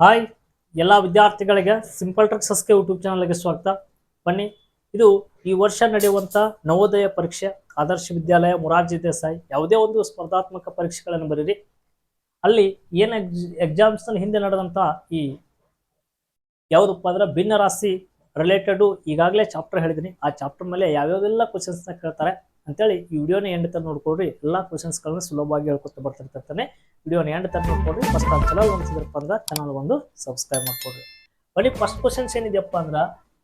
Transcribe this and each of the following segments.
Hi, ಎಲ್ಲ ವಿದ್ಯಾರ್ಥಿಗಳಿಗೆ simple ಟ್ರಿಕ್ಸಸ್ಗೆ YouTube ಚಾನಲ್ಗೆ ಸ್ವಾಗತ. ಬನ್ನಿ, ಇದು ಈ ವರ್ಷ ನಡೆಯುವಂಥ ನವೋದಯ ಪರೀಕ್ಷೆ, ಆದರ್ಶ ವಿದ್ಯಾಲಯ, ಮುರಾರ್ಜಿ ದೇಸಾಯಿ. ಯಾವುದೇ ಒಂದು ಸ್ಪರ್ಧಾತ್ಮಕ ಪರೀಕ್ಷೆಗಳನ್ನು ಬರೀರಿ. ಅಲ್ಲಿ ಏನು ಎಕ್ಸಾಮ್ಸ್ನಲ್ಲಿ ಹಿಂದೆ ನಡೆದಂಥ ಈ ಯಾವುದಪ್ಪ ಅಂದ್ರೆ ಭಿನ್ನ ರಾಶಿ ರಿಲೇಟೆಡು ಈಗಾಗಲೇ ಚಾಪ್ಟರ್ ಹೇಳಿದ್ದೀನಿ ಆ ಚಾಪ್ಟರ್ ಮೇಲೆ ಯಾವ್ಯಾವೆಲ್ಲ ಕ್ವಶನ್ಸ್ನ ಕೇಳ್ತಾರೆ. ಅಂತೇಳಿ ಈ ವಿಡಿಯೋನ ಎಂಡ್ ತನಕ ನೋಡ್ಕೊಡ್ರಿ ಎಲ್ಲ ಕ್ವಶನ್ಸ್ಗಳನ್ನ ಸುಲಭವಾಗಿ ಹೇಳ್ಕೊತ ಬರ್ತಿರ್ತಾನೆ ವಿಡಿಯೋನ ಎಂಡ್ ತನಕ ನೋಡ್ಕೊಡ್ರಿ ಫಸ್ಟ್ ಟೈಮ್ ಚಲೋ ಅನ್ಸಿದ್ರಪ್ಪ ಅಂದ್ರೆ ಚಾನಲ್ ಒಂದು ಸಬ್ಸ್ಕ್ರೈಬ್ ಮಾಡ್ಕೊಡ್ರಿ ಬನ್ನಿ ಫಸ್ಟ್ ಕ್ವಶನ್ಸ್ ಏನಿದೆಯಪ್ಪ ಅಂದ್ರೆ,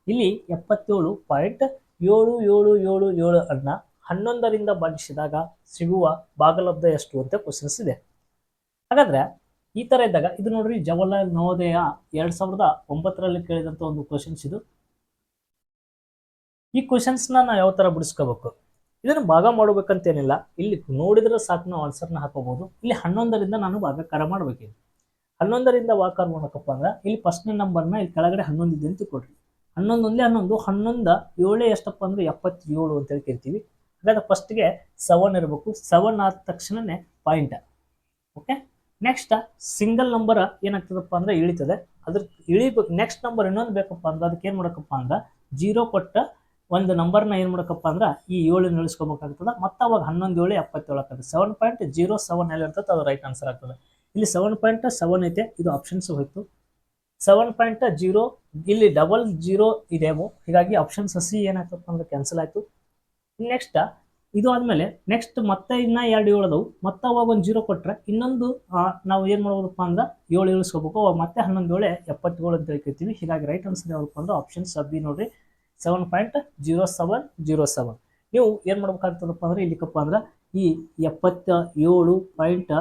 ಇಲ್ಲಿ ಎಪ್ಪತ್ತೇಳು ಪಾಯಿಂಟ್ ಏಳು ಏಳು ಏಳು ಏಳು ಅನ್ನ ಹನ್ನೊಂದರಿಂದ ಭಾಗಿಸಿದಾಗ ಸಿಗುವ ಭಾಗಲಬ್ಧ ಎಷ್ಟು ಅಂತ ಕ್ವಶನ್ಸ್ ಇದೆ. ಹಾಗಾದ್ರೆ ಈ ತರ ಇದ್ದಾಗ, ಇದು ನೋಡ್ರಿ ಜವಾಹರ್ಲಾಲ್ ನವೋದಯ ಎರಡ್ ಸಾವಿರದ ಒಂಬತ್ತರಲ್ಲಿ ಕೇಳಿದಂತ ಒಂದು ಕ್ವಶನ್ಸ್ ಇದು. ಈ ಕ್ವಶನ್ಸ್ನ ನಾವು ಯಾವ ತರ ಬಿಡಿಸ್ಕೋಬೇಕು? ಇದನ್ನು ಭಾಗ ಮಾಡಬೇಕಂತೇನಿಲ್ಲ. ಇಲ್ಲಿ ನೋಡಿದ್ರೆ ಸಾಕು, ನಾವು ಆನ್ಸರ್ನ ಹಾಕೋಬಹುದು ಇಲ್ಲಿ ಹನ್ನೊಂದರಿಂದ ನಾನು ಭಾಗಕಾರ ಮಾಡ್ಬೇಕಿದೆ. ಹನ್ನೊಂದರಿಂದ ಭಾಗಾಕಾರ ಮಾಡಕಪ್ಪ ಅಂದ್ರೆ ಇಲ್ಲಿ ಫಸ್ಟ್ನೇ ನಂಬರ್ನ ಇಲ್ಲಿ ಕೆಳಗಡೆ ಹನ್ನೊಂದು ಇದೆ ಅಂತ ಕೊಡ್ರಿ. ಹನ್ನೊಂದು ಒಂದೇ ಹನ್ನೊಂದು, ಹನ್ನೊಂದ, ಏಳೇ ಎಷ್ಟಪ್ಪ ಅಂದ್ರೆ ಎಪ್ಪತ್ತೇಳು ಅಂತೇಳಿ ಕೇಳ್ತೀವಿ. ಹಾಗಾದ್ರೆ ಫಸ್ಟ್ಗೆ ಸೆವೆನ್ ಇರಬೇಕು. ಸೆವೆನ್ ಆದ ತಕ್ಷಣನೇ point okay next single number ಏನಾಗ್ತದಪ್ಪ ಅಂದ್ರೆ ಇಳಿತದೆ. ಅದ್ರ ಇಳಿಬೇಕು ನೆಕ್ಸ್ಟ್ ನಂಬರ್ ಇನ್ನೊಂದು ಬೇಕಪ್ಪ ಅಂದ್ರೆ ಅದಕ್ಕೆ ಏನು ಮಾಡಕಪ್ಪ ಅಂದ್ರೆ ಜೀರೋ ಕೊಟ್ಟ ಒಂದು ನಂಬರ್ನ ಏನು ಮಾಡಬೇಕಪ್ಪ ಅಂದ್ರೆ ಈ ಏಳನ್ನ ಇಳಿಸ್ಕೋಬೇಕಾಗ್ತದೆ ಮತ್ತೆ ಅವಾಗ ಹನ್ನೊಂದು ಏಳು ಎಪ್ಪತ್ತೇಳು ಆಗ್ತದೆ. ಸೆವೆನ್ ಪಾಯಿಂಟ್ ಜೀರೋ ಸೆವೆನ್ ಎಲ್ಲಿ ಇರ್ತದೆ ಅದು ರೈಟ್ ಆನ್ಸರ್ ಆಗ್ತದೆ. ಇಲ್ಲಿ ಸೆವೆನ್ ಪಾಯಿಂಟ್ ಸೆವೆನ್ ಐತೆ, ಇದು ಆಪ್ಷನ್ಸ್ ಹೋಯ್ತು. ಸೆವೆನ್ ಪಾಯಿಂಟ್ ಜೀರೋ ಇಲ್ಲಿ ಡಬಲ್ ಜೀರೋ ಇದೆಯೋ ಹೀಗಾಗಿ ಆಪ್ಷನ್ ಸಿ ಏನಾಗ್ತಪ್ಪ ಅಂದ್ರೆ ಕ್ಯಾನ್ಸಲ್ ಆಯಿತು. ನೆಕ್ಸ್ಟ್ ಇದು ಆದಮೇಲೆ ನೆಕ್ಸ್ಟ್ ಮತ್ತೆ ಇನ್ನ ಎರಡು ಏಳದವು ಮತ್ತೆ ಅವಾಗ ಒಂದು ಜೀರೋ ಕೊಟ್ಟರೆ ಇನ್ನೊಂದು ನಾವು ಏನು ಮಾಡ್ಬೋದಪ್ಪ ಅಂದ್ರೆ ಏಳು ಇಳಿಸ್ಕೋಬೇಕು ಮತ್ತೆ ಹನ್ನೊಂದು ಏಳೆ ಎಪ್ಪತ್ತೇಳು ಅಂತ ಹೇಳ್ಕೊತೀವಿ ಹೀಗಾಗಿ ರೈಟ್ ಆನ್ಸರ್ ಯಾವ್ದಪ್ಪ ಅಂದ್ರೆ ಆಪ್ಷನ್ಸ್ ಬಿ ನೋಡ್ರಿ. Seven point zero seven zero seven ನೀವು ಏನು ಮಾಡ್ಬೇಕಾಗ್ತದಪ್ಪ ಅಂದ್ರೆ ಇಲ್ಲಿಕಪ್ಪ ಅಂದ್ರೆ ಈ ಎಪ್ಪತ್ತ ಏಳು point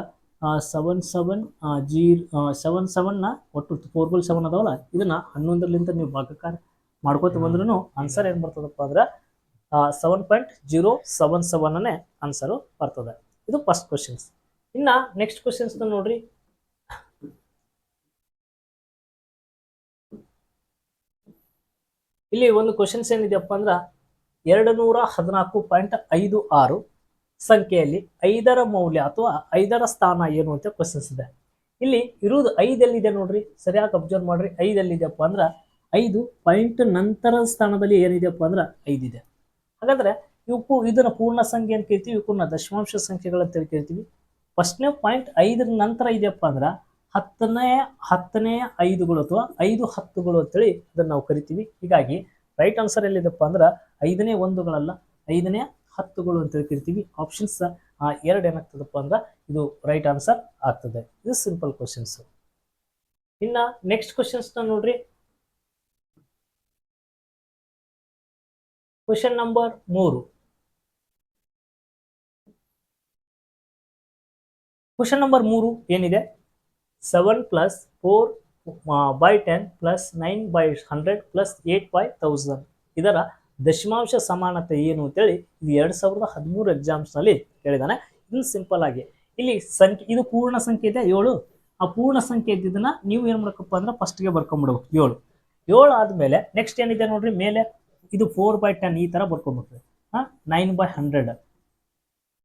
seven seven zero seven ಸೆವೆನ್ನ ಒಟ್ಟು ಫೋರ್ ಬಲ್ ಸೆವೆನ್ ಅದಾವಲ್ಲ, ಇದನ್ನು ಹನ್ನೊಂದರಲ್ಲಿಂದ ನೀವು ಭಾಗಕಾರ ಮಾಡ್ಕೋತ ಬಂದ್ರೂ ಆನ್ಸರ್ ಏನು ಬರ್ತದಪ್ಪ ಅಂದ್ರೆ ಸೆವೆನ್ ಪಾಯಿಂಟ್ ಜೀರೋ ಸೆವೆನ್ ಸೆವೆನ್ನೇ ಆನ್ಸರು ಬರ್ತದೆ. ಇದು ಫಸ್ಟ್ ಕ್ವಶನ್ಸ್ ಇನ್ನು ನೆಕ್ಸ್ಟ್ ಕ್ವಶನ್ಸ್ನ ನೋಡ್ರಿ. ಇಲ್ಲಿ ಒಂದು ಕ್ವಶನ್ಸ್ ಏನಿದೆಯಪ್ಪ ಅಂದ್ರ ಎರಡು ನೂರ ಹದಿನಾಲ್ಕು ಪಾಯಿಂಟ್ ಐದು ಆರು ಸಂಖ್ಯೆಯಲ್ಲಿ ಐದರ ಮೌಲ್ಯ ಅಥವಾ ಐದರ ಸ್ಥಾನ ಏನು ಅಂತ ಕ್ವಶನ್ಸ್ ಇದೆ. ಇಲ್ಲಿ ಇರುವುದು ಐದಲ್ಲಿದೆ ನೋಡ್ರಿ? ಸರಿಯಾಗಿ ಅಬ್ಸರ್ವ್ ಮಾಡ್ರಿ. ಐದಲ್ಲಿದೆಯಪ್ಪ ಅಂದ್ರ ಐದು ಪಾಯಿಂಟ್ ನಂತರ ಸ್ಥಾನದಲ್ಲಿ ಏನಿದೆಯಪ್ಪ ಅಂದ್ರ ಐದಿದೆ. ಹಾಗಾದ್ರೆ ಇವಕ್ಕೂ ಇದನ್ನ ಪೂರ್ಣ ಸಂಖ್ಯೆ ಅಂತ ಕೇಳ್ತೀವಿ, ಪೂರ್ಣ ದಶಮಾಂಶ ಸಂಖ್ಯೆಗಳಂತ ಕೇಳ್ತೀವಿ. ಫಸ್ಟ್ನೇ ಪಾಯಿಂಟ್ ಐದರ ನಂತರ ಇದೆಯಪ್ಪ ಅಂದ್ರ ಹತ್ತನೇ ಹತ್ತನೇ ಐದುಗಳು ಅಥವಾ ಐದು ಹತ್ತುಗಳು ಅಂತೇಳಿ ಅದನ್ನ ನಾವು ಕರಿತೀವಿ. ಹೀಗಾಗಿ ರೈಟ್ ಆನ್ಸರ್ ಎಲ್ಲಿದೆಪ್ಪ ಅಂದ್ರೆ ಐದನೇ ಒಂದುಗಳಲ್ಲ, ಐದನೇ ಹತ್ತುಗಳು ಅಂತೇಳಿ ಕರಿತೀವಿ. ಆಪ್ಷನ್ಸ್ ಎರಡು ಏನಾಗ್ತದಪ್ಪ ಅಂದ್ರೆ ಇದು ರೈಟ್ ಆನ್ಸರ್ ಆಗ್ತದೆ. ಇದು ಸಿಂಪಲ್ ಕ್ವಶನ್ಸ್ ಇನ್ನ ನೆಕ್ಸ್ಟ್ ಕ್ವಶನ್ಸ್ ನೋಡ್ರಿ. ಕ್ವಶನ್ ನಂಬರ್ ಮೂರು. ಕ್ವಶನ್ ನಂಬರ್ ಮೂರು ಏನಿದೆ? Seven plus four by ten plus nine by hundred plus eight by thousand ಇದರ ದಶಮಾಂಶ ಸಮಾನತೆ ಏನು ಅಂತೇಳಿ ಇದು ಎರಡು ಸಾವಿರದ ಹದಿಮೂರು ಎಕ್ಸಾಮ್ಸ್ನಲ್ಲಿ ಕೇಳಿದಾನೆ ಇದು ಸಿಂಪಲ್ ಆಗಿ. ಇಲ್ಲಿ ಸಂಖ್ಯೆ, ಇದು ಪೂರ್ಣ ಸಂಖ್ಯೆ ಇದೆ, ಏಳು. ಆ ಪೂರ್ಣ ಸಂಖ್ಯೆ ಇದ್ದಿದ್ದನ್ನ ನೀವು ಏನು ಮಾಡ್ಬೇಕಪ್ಪ ಅಂದ್ರೆ ಫಸ್ಟ್ಗೆ ಬರ್ಕೊಂಬಿಡ್ಬೇಕು. ಏಳು. ಏಳು ಆದಮೇಲೆ ನೆಕ್ಸ್ಟ್ ಏನಿದೆ ನೋಡ್ರಿ, ಮೇಲೆ ಇದು ಫೋರ್ ಬೈ ಟೆನ್ ಈ ಥರ ಬರ್ಕೊಂಡ್ಬಿಟ್ರಿ ಹಾಂ nine by hundred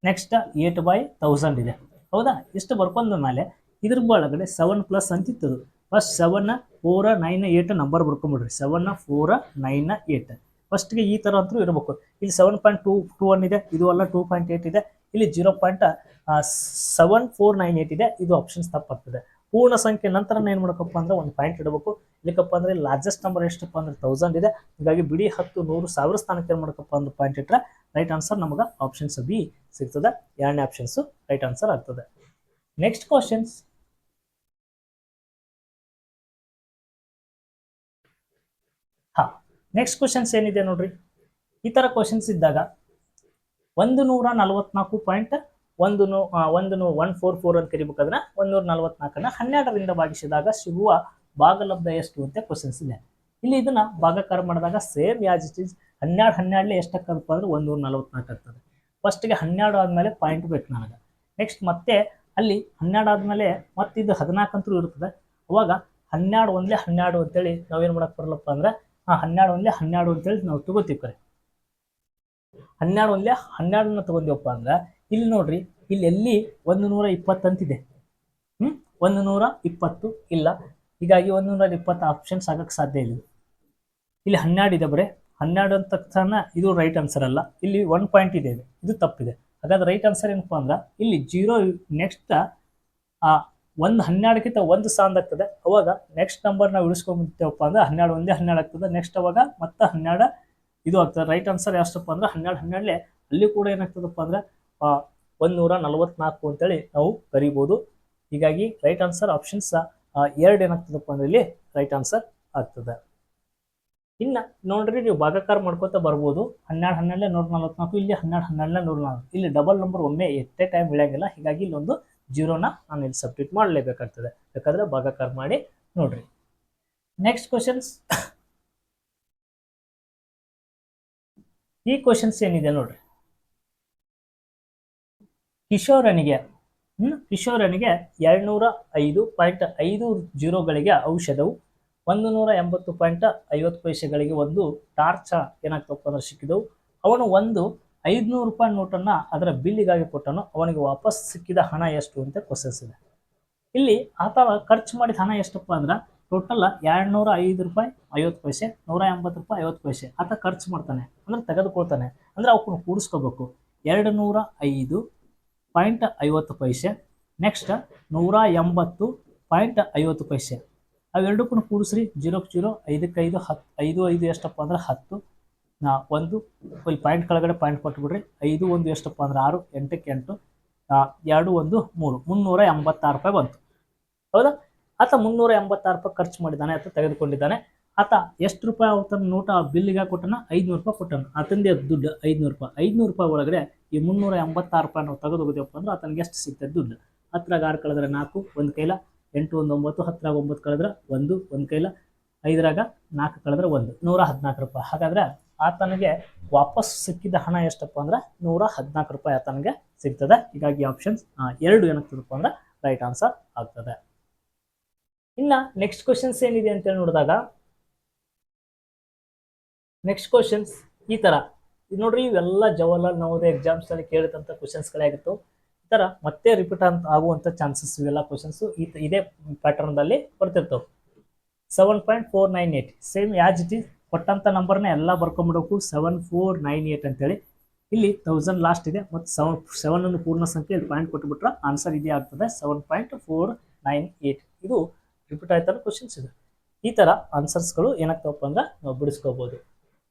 next eight by thousand ಇದೆ. ಹೌದಾ? ಇಷ್ಟು ಬರ್ಕೊಂಡ ಮೇಲೆ ಇದ್ರ ಒಳಗಡೆ ಸೆವೆನ್ ಪ್ಲಸ್ ಅದು. First seven four nine eight number ಬರ್ಕೊಂಬಿಡ್ರಿ. Seven four nine eight ಫಸ್ಟ್ಗೆ ಈ ಥರ ಅಂತೂ ಇರಬೇಕು. ಇಲ್ಲಿ seven point two two one ಇದೆ. ಇದು ಅಲ್ಲ ಟೂ ಪಾಯಿಂಟ್ ಏಟ್ ಇದೆ. ಇಲ್ಲಿ zero point seven four nine eight ಇದೆ. ಇದು ಆಪ್ಷನ್ಸ್ ತಪ್ಪಾಗ್ತದೆ ಪೂರ್ಣ ಸಂಖ್ಯೆ ನಂತರ ಏನು ಮಾಡಬೇಕಪ್ಪ ಅಂದರೆ ಒಂದು ಪಾಯಿಂಟ್ ಇಡಬೇಕು. ಇಲ್ಲಕ್ಕಪ್ಪ ಅಂದ್ರೆ ಲಾರ್ಜೆಸ್ಟ್ ನಂಬರ್ ಎಷ್ಟಪ್ಪ ಅಂದ್ರೆ ತೌಸಂಡ್ ಇದೆ. ಹೀಗಾಗಿ ಬಿಡಿ ಹತ್ತು, ನೂರು ಸಾವಿರ ಸ್ಥಾನಕ್ಕೆ ಏನು ಮಾಡಬೇಕಪ್ಪ ಅಂದ್ರೆ ಪಾಯಿಂಟ್ ಇಟ್ಟರೆ ರೈಟ್ ಆನ್ಸರ್ ನಮಗೆ ಆಪ್ಷನ್ಸ್ ಬಿ ಸಿಗ್ತದೆ. ಎರಡನೇ ಆಪ್ಷನ್ಸು ರೈಟ್ ಆನ್ಸರ್ ಆಗ್ತದೆ. ನೆಕ್ಸ್ಟ್ ಕ್ವಶನ್ಸ್ ನೆಕ್ಸ್ಟ್ ಕ್ವಶನ್ಸ್ ಏನಿದೆ ನೋಡ್ರಿ? ಈ ತರ ಕ್ವಶನ್ಸ್ ಇದ್ದಾಗ ಒಂದು ನೂರ ನಲವತ್ನಾಲ್ಕು ಪಾಯಿಂಟ್ ಒಂದು ನೂ ಒಂದು ನೂ ಒನ್ ಫೋರ್ ಫೋರ್ ಅಂತ ಕರಿಬೇಕಾದ್ರೆ ಒಂದು ನೂರ ನಲವತ್ನಾಲ್ಕನ್ನ ಹನ್ನೆರಡರಿಂದ ಭಾಗಿಸಿದಾಗ ಸಿಗುವ ಭಾಗಲಬ್ಧ ಎಷ್ಟು ಅಂತ ಕ್ವಶನ್ಸ್ ಇದೆ. ಇಲ್ಲಿ ಇದನ್ನ ಭಾಗಾಕಾರ ಮಾಡಿದಾಗ ಸೇಮ್ ಯಾಸ್ ಇಟ್ ಈಸ್ ಹನ್ನೆರಡು ಹನ್ನೆರಡಲ್ಲಿ ಎಷ್ಟಾಗ್ತದಪ್ಪ ಅಂದ್ರೆ ಒಂದೂರ ನಲವತ್ನಾಲ್ಕು ಆಗ್ತದೆ. ಫಸ್ಟ್ಗೆ ಹನ್ನೆರಡು ಆದ್ಮೇಲೆ ಪಾಯಿಂಟ್ ಬೇಕು ನನಗೆ. ನೆಕ್ಸ್ಟ್ ಮತ್ತೆ ಅಲ್ಲಿ ಹನ್ನೆರಡು ಆದಮೇಲೆ ಮತ್ತೆ ಇದು ಹದಿನಾಲ್ಕು ಅಂತೂ ಇರ್ತದೆ. ಅವಾಗ ಹನ್ನೆರಡು ಒಂದಲೇ ಹನ್ನೆರಡು ಅಂತೇಳಿ ನಾವೇನು ಮಾಡಕ್ಕೆ ಬರಲಪ್ಪ ಅಂದ್ರೆ ಆ ಹನ್ನೆರಡು ಒಂದೇ ಹನ್ನೆರಡು ಅಂತೇಳಿ ನಾವು ತಗೋತೀವಿ ಕರೆ. ಹನ್ನೆರಡು ಒಂದೇ ಹನ್ನೆರಡನ್ನ ತಗೊಂಡಿವಪ್ಪ ಅಂದ್ರೆ ಇಲ್ಲಿ ನೋಡ್ರಿ, ಇಲ್ಲಿ ಎಲ್ಲಿ ಒಂದು ನೂರ ಇಪ್ಪತ್ತಂತಿದೆ ಹ್ಮ್? ಒಂದು ನೂರ ಇಪ್ಪತ್ತು ಇಲ್ಲ. ಹೀಗಾಗಿ ಒಂದು ನೂರ ಇಪ್ಪತ್ತು ಆಪ್ಷನ್ಸ್ ಆಗಕ್ಕೆ ಸಾಧ್ಯ ಇಲ್ಲ ಇಲ್ಲಿ ಹನ್ನೆರಡು ಇದೆ ಬರೀ. ಹನ್ನೆರಡು ಅಂತ ತಕ್ಷಣ ಇದು ರೈಟ್ ಆನ್ಸರ್ ಅಲ್ಲ. ಇಲ್ಲಿ ಒನ್ ಪಾಯಿಂಟ್ ಇದೆ. ಇದು. ಇದು ತಪ್ಪಿದೆ. ಹಾಗಾದ್ರೆ ರೈಟ್ ಆನ್ಸರ್ ಏನಪ್ಪ ಅಂದ್ರೆ ಇಲ್ಲಿ ಜೀರೋ ನೆಕ್ಸ್ಟ್ ಆ ಒಂದು ಹನ್ನೆರಡಕ್ಕಿಂತ ಒಂದು ಸಾಂದ್ ಆಗ್ತದೆ. ಅವಾಗ ನೆಕ್ಸ್ಟ್ ನಂಬರ್ ನಾವು ಇಳಿಸ್ಕೊಂಡ್ಬಿಡ್ತೇವಪ್ಪ ಅಂದ್ರೆ ಹನ್ನೆರಡು ಒಂದೇ ಹನ್ನೆರಡು ಆಗ್ತದೆ. ನೆಕ್ಸ್ಟ್ ಅವಾಗ ಮತ್ತೆ ಹನ್ನೆರಡು ಇದು ಆಗ್ತದೆ. ರೈಟ್ ಆನ್ಸರ್ ಎಷ್ಟಪ್ಪ ಅಂದ್ರೆ ಹನ್ನೆರಡು ಹನ್ನೆರಡೇ ಅಲ್ಲಿ ಕೂಡ ಏನಾಗ್ತದಪ್ಪ ಅಂದ್ರೆ ಒಂದು ನೂರ ನಲವತ್ನಾಲ್ಕು ಅಂತೇಳಿ ನಾವು ಕರಿಬೋದು. ಹೀಗಾಗಿ ರೈಟ್ ಆನ್ಸರ್ ಆಪ್ಷನ್ಸ್ ಎರಡು ಏನಾಗ್ತದಪ್ಪ ಅಂದ್ರೆ ಇಲ್ಲಿ ರೈಟ್ ಆನ್ಸರ್ ಆಗ್ತದೆ. ಇನ್ನ ನೋಡ್ರಿ ನೀವು ಭಾಗಾಕಾರ ಮಾಡ್ಕೊತ ಬರ್ಬೋದು. ಹನ್ನೆರಡು ಹನ್ನೆರಡನೇ ನೂರ ನಲವತ್ನಾಲ್ಕು, ಇಲ್ಲಿ ಹನ್ನೆರಡು ಹನ್ನೆರಡನೇ ನೂರ ನಾಲ್ಕು. ಇಲ್ಲಿ ಡಬಲ್ ನಂಬರ್ ಒಮ್ಮೆ ಎಷ್ಟೇ ಟೈಮ್ ಇಳಿಯಂಗಿಲ್ಲ. ಹೀಗಾಗಿ ಇಲ್ಲೊಂದು ಜೀರೋನ ನಾನು ಇಲ್ಲಿ ಸಬ್ಟ್ಯೂಟ್ ಮಾಡಲೇಬೇಕಾಗ್ತದೆ. ಬೇಕಾದ್ರೆ ಭಾಗಾಕಾರ ಮಾಡಿ ನೋಡ್ರಿ. ನೆಕ್ಸ್ಟ್ ಕ್ವಶನ್ಸ್ ಈ ಕ್ವಶನ್ಸ್ ಏನಿದೆ ನೋಡ್ರಿ? ಕಿಶೋರನಿಗೆ, ಹ್ಮ್, ಕಿಶೋರನಿಗೆ ಎರಡ್ನೂರ ಐದು ಪಾಯಿಂಟ್ ಐದು ಜೀರೋಗಳಿಗೆ ಔಷಧವು ಒಂದು ನೂರ ಎಂಬತ್ತು ಪಾಯಿಂಟ್ ಐವತ್ತು ಪೈಸೆಗಳಿಗೆ ಒಂದು ಟಾರ್ಚ ಏನಾಗ್ತಪ್ಪ ಅಂದ್ರೆ ಸಿಕ್ಕಿದವು. ಅವನು ಒಂದು ಐದುನೂರು ರೂಪಾಯಿ ನೋಟನ್ನ ಅದರ ಬಿಲ್ಲಿಗಾಗಿ ಕೊಟ್ಟನು, ಅವನಿಗೆ ವಾಪಸ್ ಸಿಕ್ಕಿದ ಹಣ ಎಷ್ಟು ಅಂತ ಕ್ವಶನ್ಸ್ ಇದೆ. ಇಲ್ಲಿ ಆತ ಖರ್ಚು ಮಾಡಿದ ಹಣ ಎಷ್ಟಪ್ಪ ಅಂದ್ರೆ ಟೋಟಲ್ ಎರಡ್ನೂರ ಐದು ರೂಪಾಯಿ ಐವತ್ತು ಪೈಸೆ, ನೂರ ಎಂಬತ್ತು ರೂಪಾಯಿ ಐವತ್ತು ಪೈಸೆ ಆತ ಖರ್ಚು ಮಾಡ್ತಾನೆ. ಅಂದ್ರೆ ತೆಗೆದುಕೊಳ್ತಾನೆ. ಅಂದ್ರೆ ಅವನು ಕೂಡಿಸ್ಕೋಬೇಕು. ಎರಡು ನೂರ ಐದು ಪಾಯಿಂಟ್ ಐವತ್ತು ಪೈಸೆ ನೆಕ್ಸ್ಟ್ ನೂರ ಎಂಬತ್ತು ಪಾಯಿಂಟ್ ಐವತ್ತು ಪೈಸೆ. ಅವೆರಡಕ್ಕೂ ಕೂಡಿಸ್ರಿ ಜೀರೋಕ್ಕೆ ಜೀರೋ, ಐದಕ್ಕೆ ಐದು, ಹತ್ತು, ಐದು ಐದು ಎಷ್ಟಪ್ಪ ಅಂದ್ರೆ ಹತ್ತು. ನಾ ಒಂದು ಫುಲ್ ಪಾಯಿಂಟ್ ಕೆಳಗಡೆ ಪಾಯಿಂಟ್ ಕೊಟ್ಬಿಡ್ರಿ. ಐದು, ಒಂದು ಎಷ್ಟಪ್ಪ ಅಂದ್ರೆ ಆರು, ಎಂಟಕ್ಕೆ ಎಂಟು ಎರಡು, ಒಂದು, ಮೂರು. ಮುನ್ನೂರ ಎಂಬತ್ತಾರು ರೂಪಾಯಿ ಬಂತು. ಹೌದಾ? ಆತ ಮುನ್ನೂರ ಎಂಬತ್ತಾರು ರೂಪಾಯಿ ಖರ್ಚು ಮಾಡಿದ್ದಾನೆ ಅಥವಾ ತೆಗೆದುಕೊಂಡಿದ್ದಾನೆ. ಆತ ಎಷ್ಟು ರೂಪಾಯಿ ಅವತನ ನೋಟ ಬಿಲ್ಲಿಗೆ ಕೊಟ್ಟನ? ಐದುನೂರು ರೂಪಾಯಿ ಕೊಟ್ಟನ. ಆತಂದೇ ದುಡ್ಡು ಐದುನೂರು ರೂಪಾಯಿ. ಐದುನೂರು ರೂಪಾಯಿ ಒಳಗಡೆ ಈ ಮುನ್ನೂರ ಎಂಬತ್ತಾರು ರೂಪಾಯಿ ನಾವು ತೆಗೆದು ಹೋಗಿದ್ದೇವಪ್ಪ ಅಂದ್ರೆ ಆತನಿಗೆ ಎಷ್ಟು ಸಿಗ್ತದೆ ದುಡ್ಡು. ಹತ್ತರಾಗ ಆರು ಕಳೆದ್ರೆ ನಾಲ್ಕು, ಒಂದು ಕೈಲ. ಎಂಟು, ಒಂದು, ಒಂಬತ್ತು ಹತ್ತರಾಗ ಒಂಬತ್ತು ಕಳೆದ್ರೆ ಒಂದು ಒಂದು ಕೈಲ. ಐದರಾಗ ನಾಲ್ಕು ಕಳೆದ್ರೆ ಒಂದು. ನೂರ ಹದಿನಾಲ್ಕು ರೂಪಾಯಿ. ಹಾಗಾದ್ರೆ ಆತನಿಗೆ ವಾಪಸ್ ಸಿಕ್ಕಿದ ಹಣ ಎಷ್ಟಪ್ಪ ಅಂದ್ರೆ ನೂರ ಹದಿನಾಲ್ಕು ರೂಪಾಯಿ ಆತನಿಗೆ ಸಿಗ್ತದೆ. ಹೀಗಾಗಿ ಆಪ್ಷನ್ಸ್ ಎರಡು ಏನಾಗ್ತದಪ್ಪ ಅಂದ್ರೆ ರೈಟ್ ಆನ್ಸರ್ ಆಗ್ತದೆ. ಇನ್ನ ನೆಕ್ಸ್ಟ್ ಕ್ವಶನ್ಸ್ ಏನಿದೆ ಅಂತೇಳಿ ನೋಡಿದಾಗ ನೆಕ್ಸ್ಟ್ ಕ್ವಶನ್ಸ್ ಈ ತರ. ಇದು ನೋಡ್ರಿ, ಇವೆಲ್ಲ ಜವಾಹರ್ಲಾಲ್ ನವೋದಯ ಎಕ್ಸಾಮ್ಸ್ ಅಲ್ಲಿ ಕೇಳಿದಂತ ಕ್ವಶನ್ಸ್ಗಳೇ ಆಗಿತ್ತು ಈ ತರ ಮತ್ತೆ ರಿಪೀಟ್ ಅಂತ ಆಗುವಂತ ಚಾನ್ಸಸ್ ಇವೆಲ್ಲ ಕ್ವಶನ್ಸ್ ಇದೇ ಪ್ಯಾಟರ್ನ್ ದಲ್ಲಿ ಬರ್ತಿರ್ತವೆ. Seven point four nine eight same as it is ಕೊಟ್ಟಂತ ನಂಬರ್ನ ಎಲ್ಲ ಬರ್ಕೊಂಬಿಡೋಕು ಸೆವೆನ್ ಫೋರ್ ನೈನ್ ಏಟ್ ಅಂತೇಳಿ. ಇಲ್ಲಿ ತೌಸಂಡ್ ಲಾಸ್ಟ್ ಇದೆ. ಮತ್ತು ಸೆವೆನ್ ಸೆವೆನ್ ಅನ್ನು ಪೂರ್ಣ ಸಂಖ್ಯೆ ಪಾಯಿಂಟ್ ಕೊಟ್ಟುಬಿಟ್ರೆ ಆನ್ಸರ್ ಇದೇ ಆಗ್ತದೆ. Seven point four nine eight ಇದು ರಿಪೀಟ್ ಆಯ್ತಾರ ಕ್ವಶನ್ಸ್ ಇದೆ. ಈ ಥರ ಆನ್ಸರ್ಸ್ಗಳು ಏನಾಗ್ತಾವಪ್ಪ ಅಂದ್ರೆ ನಾವು ಬಿಡಿಸ್ಕೋಬೋದು.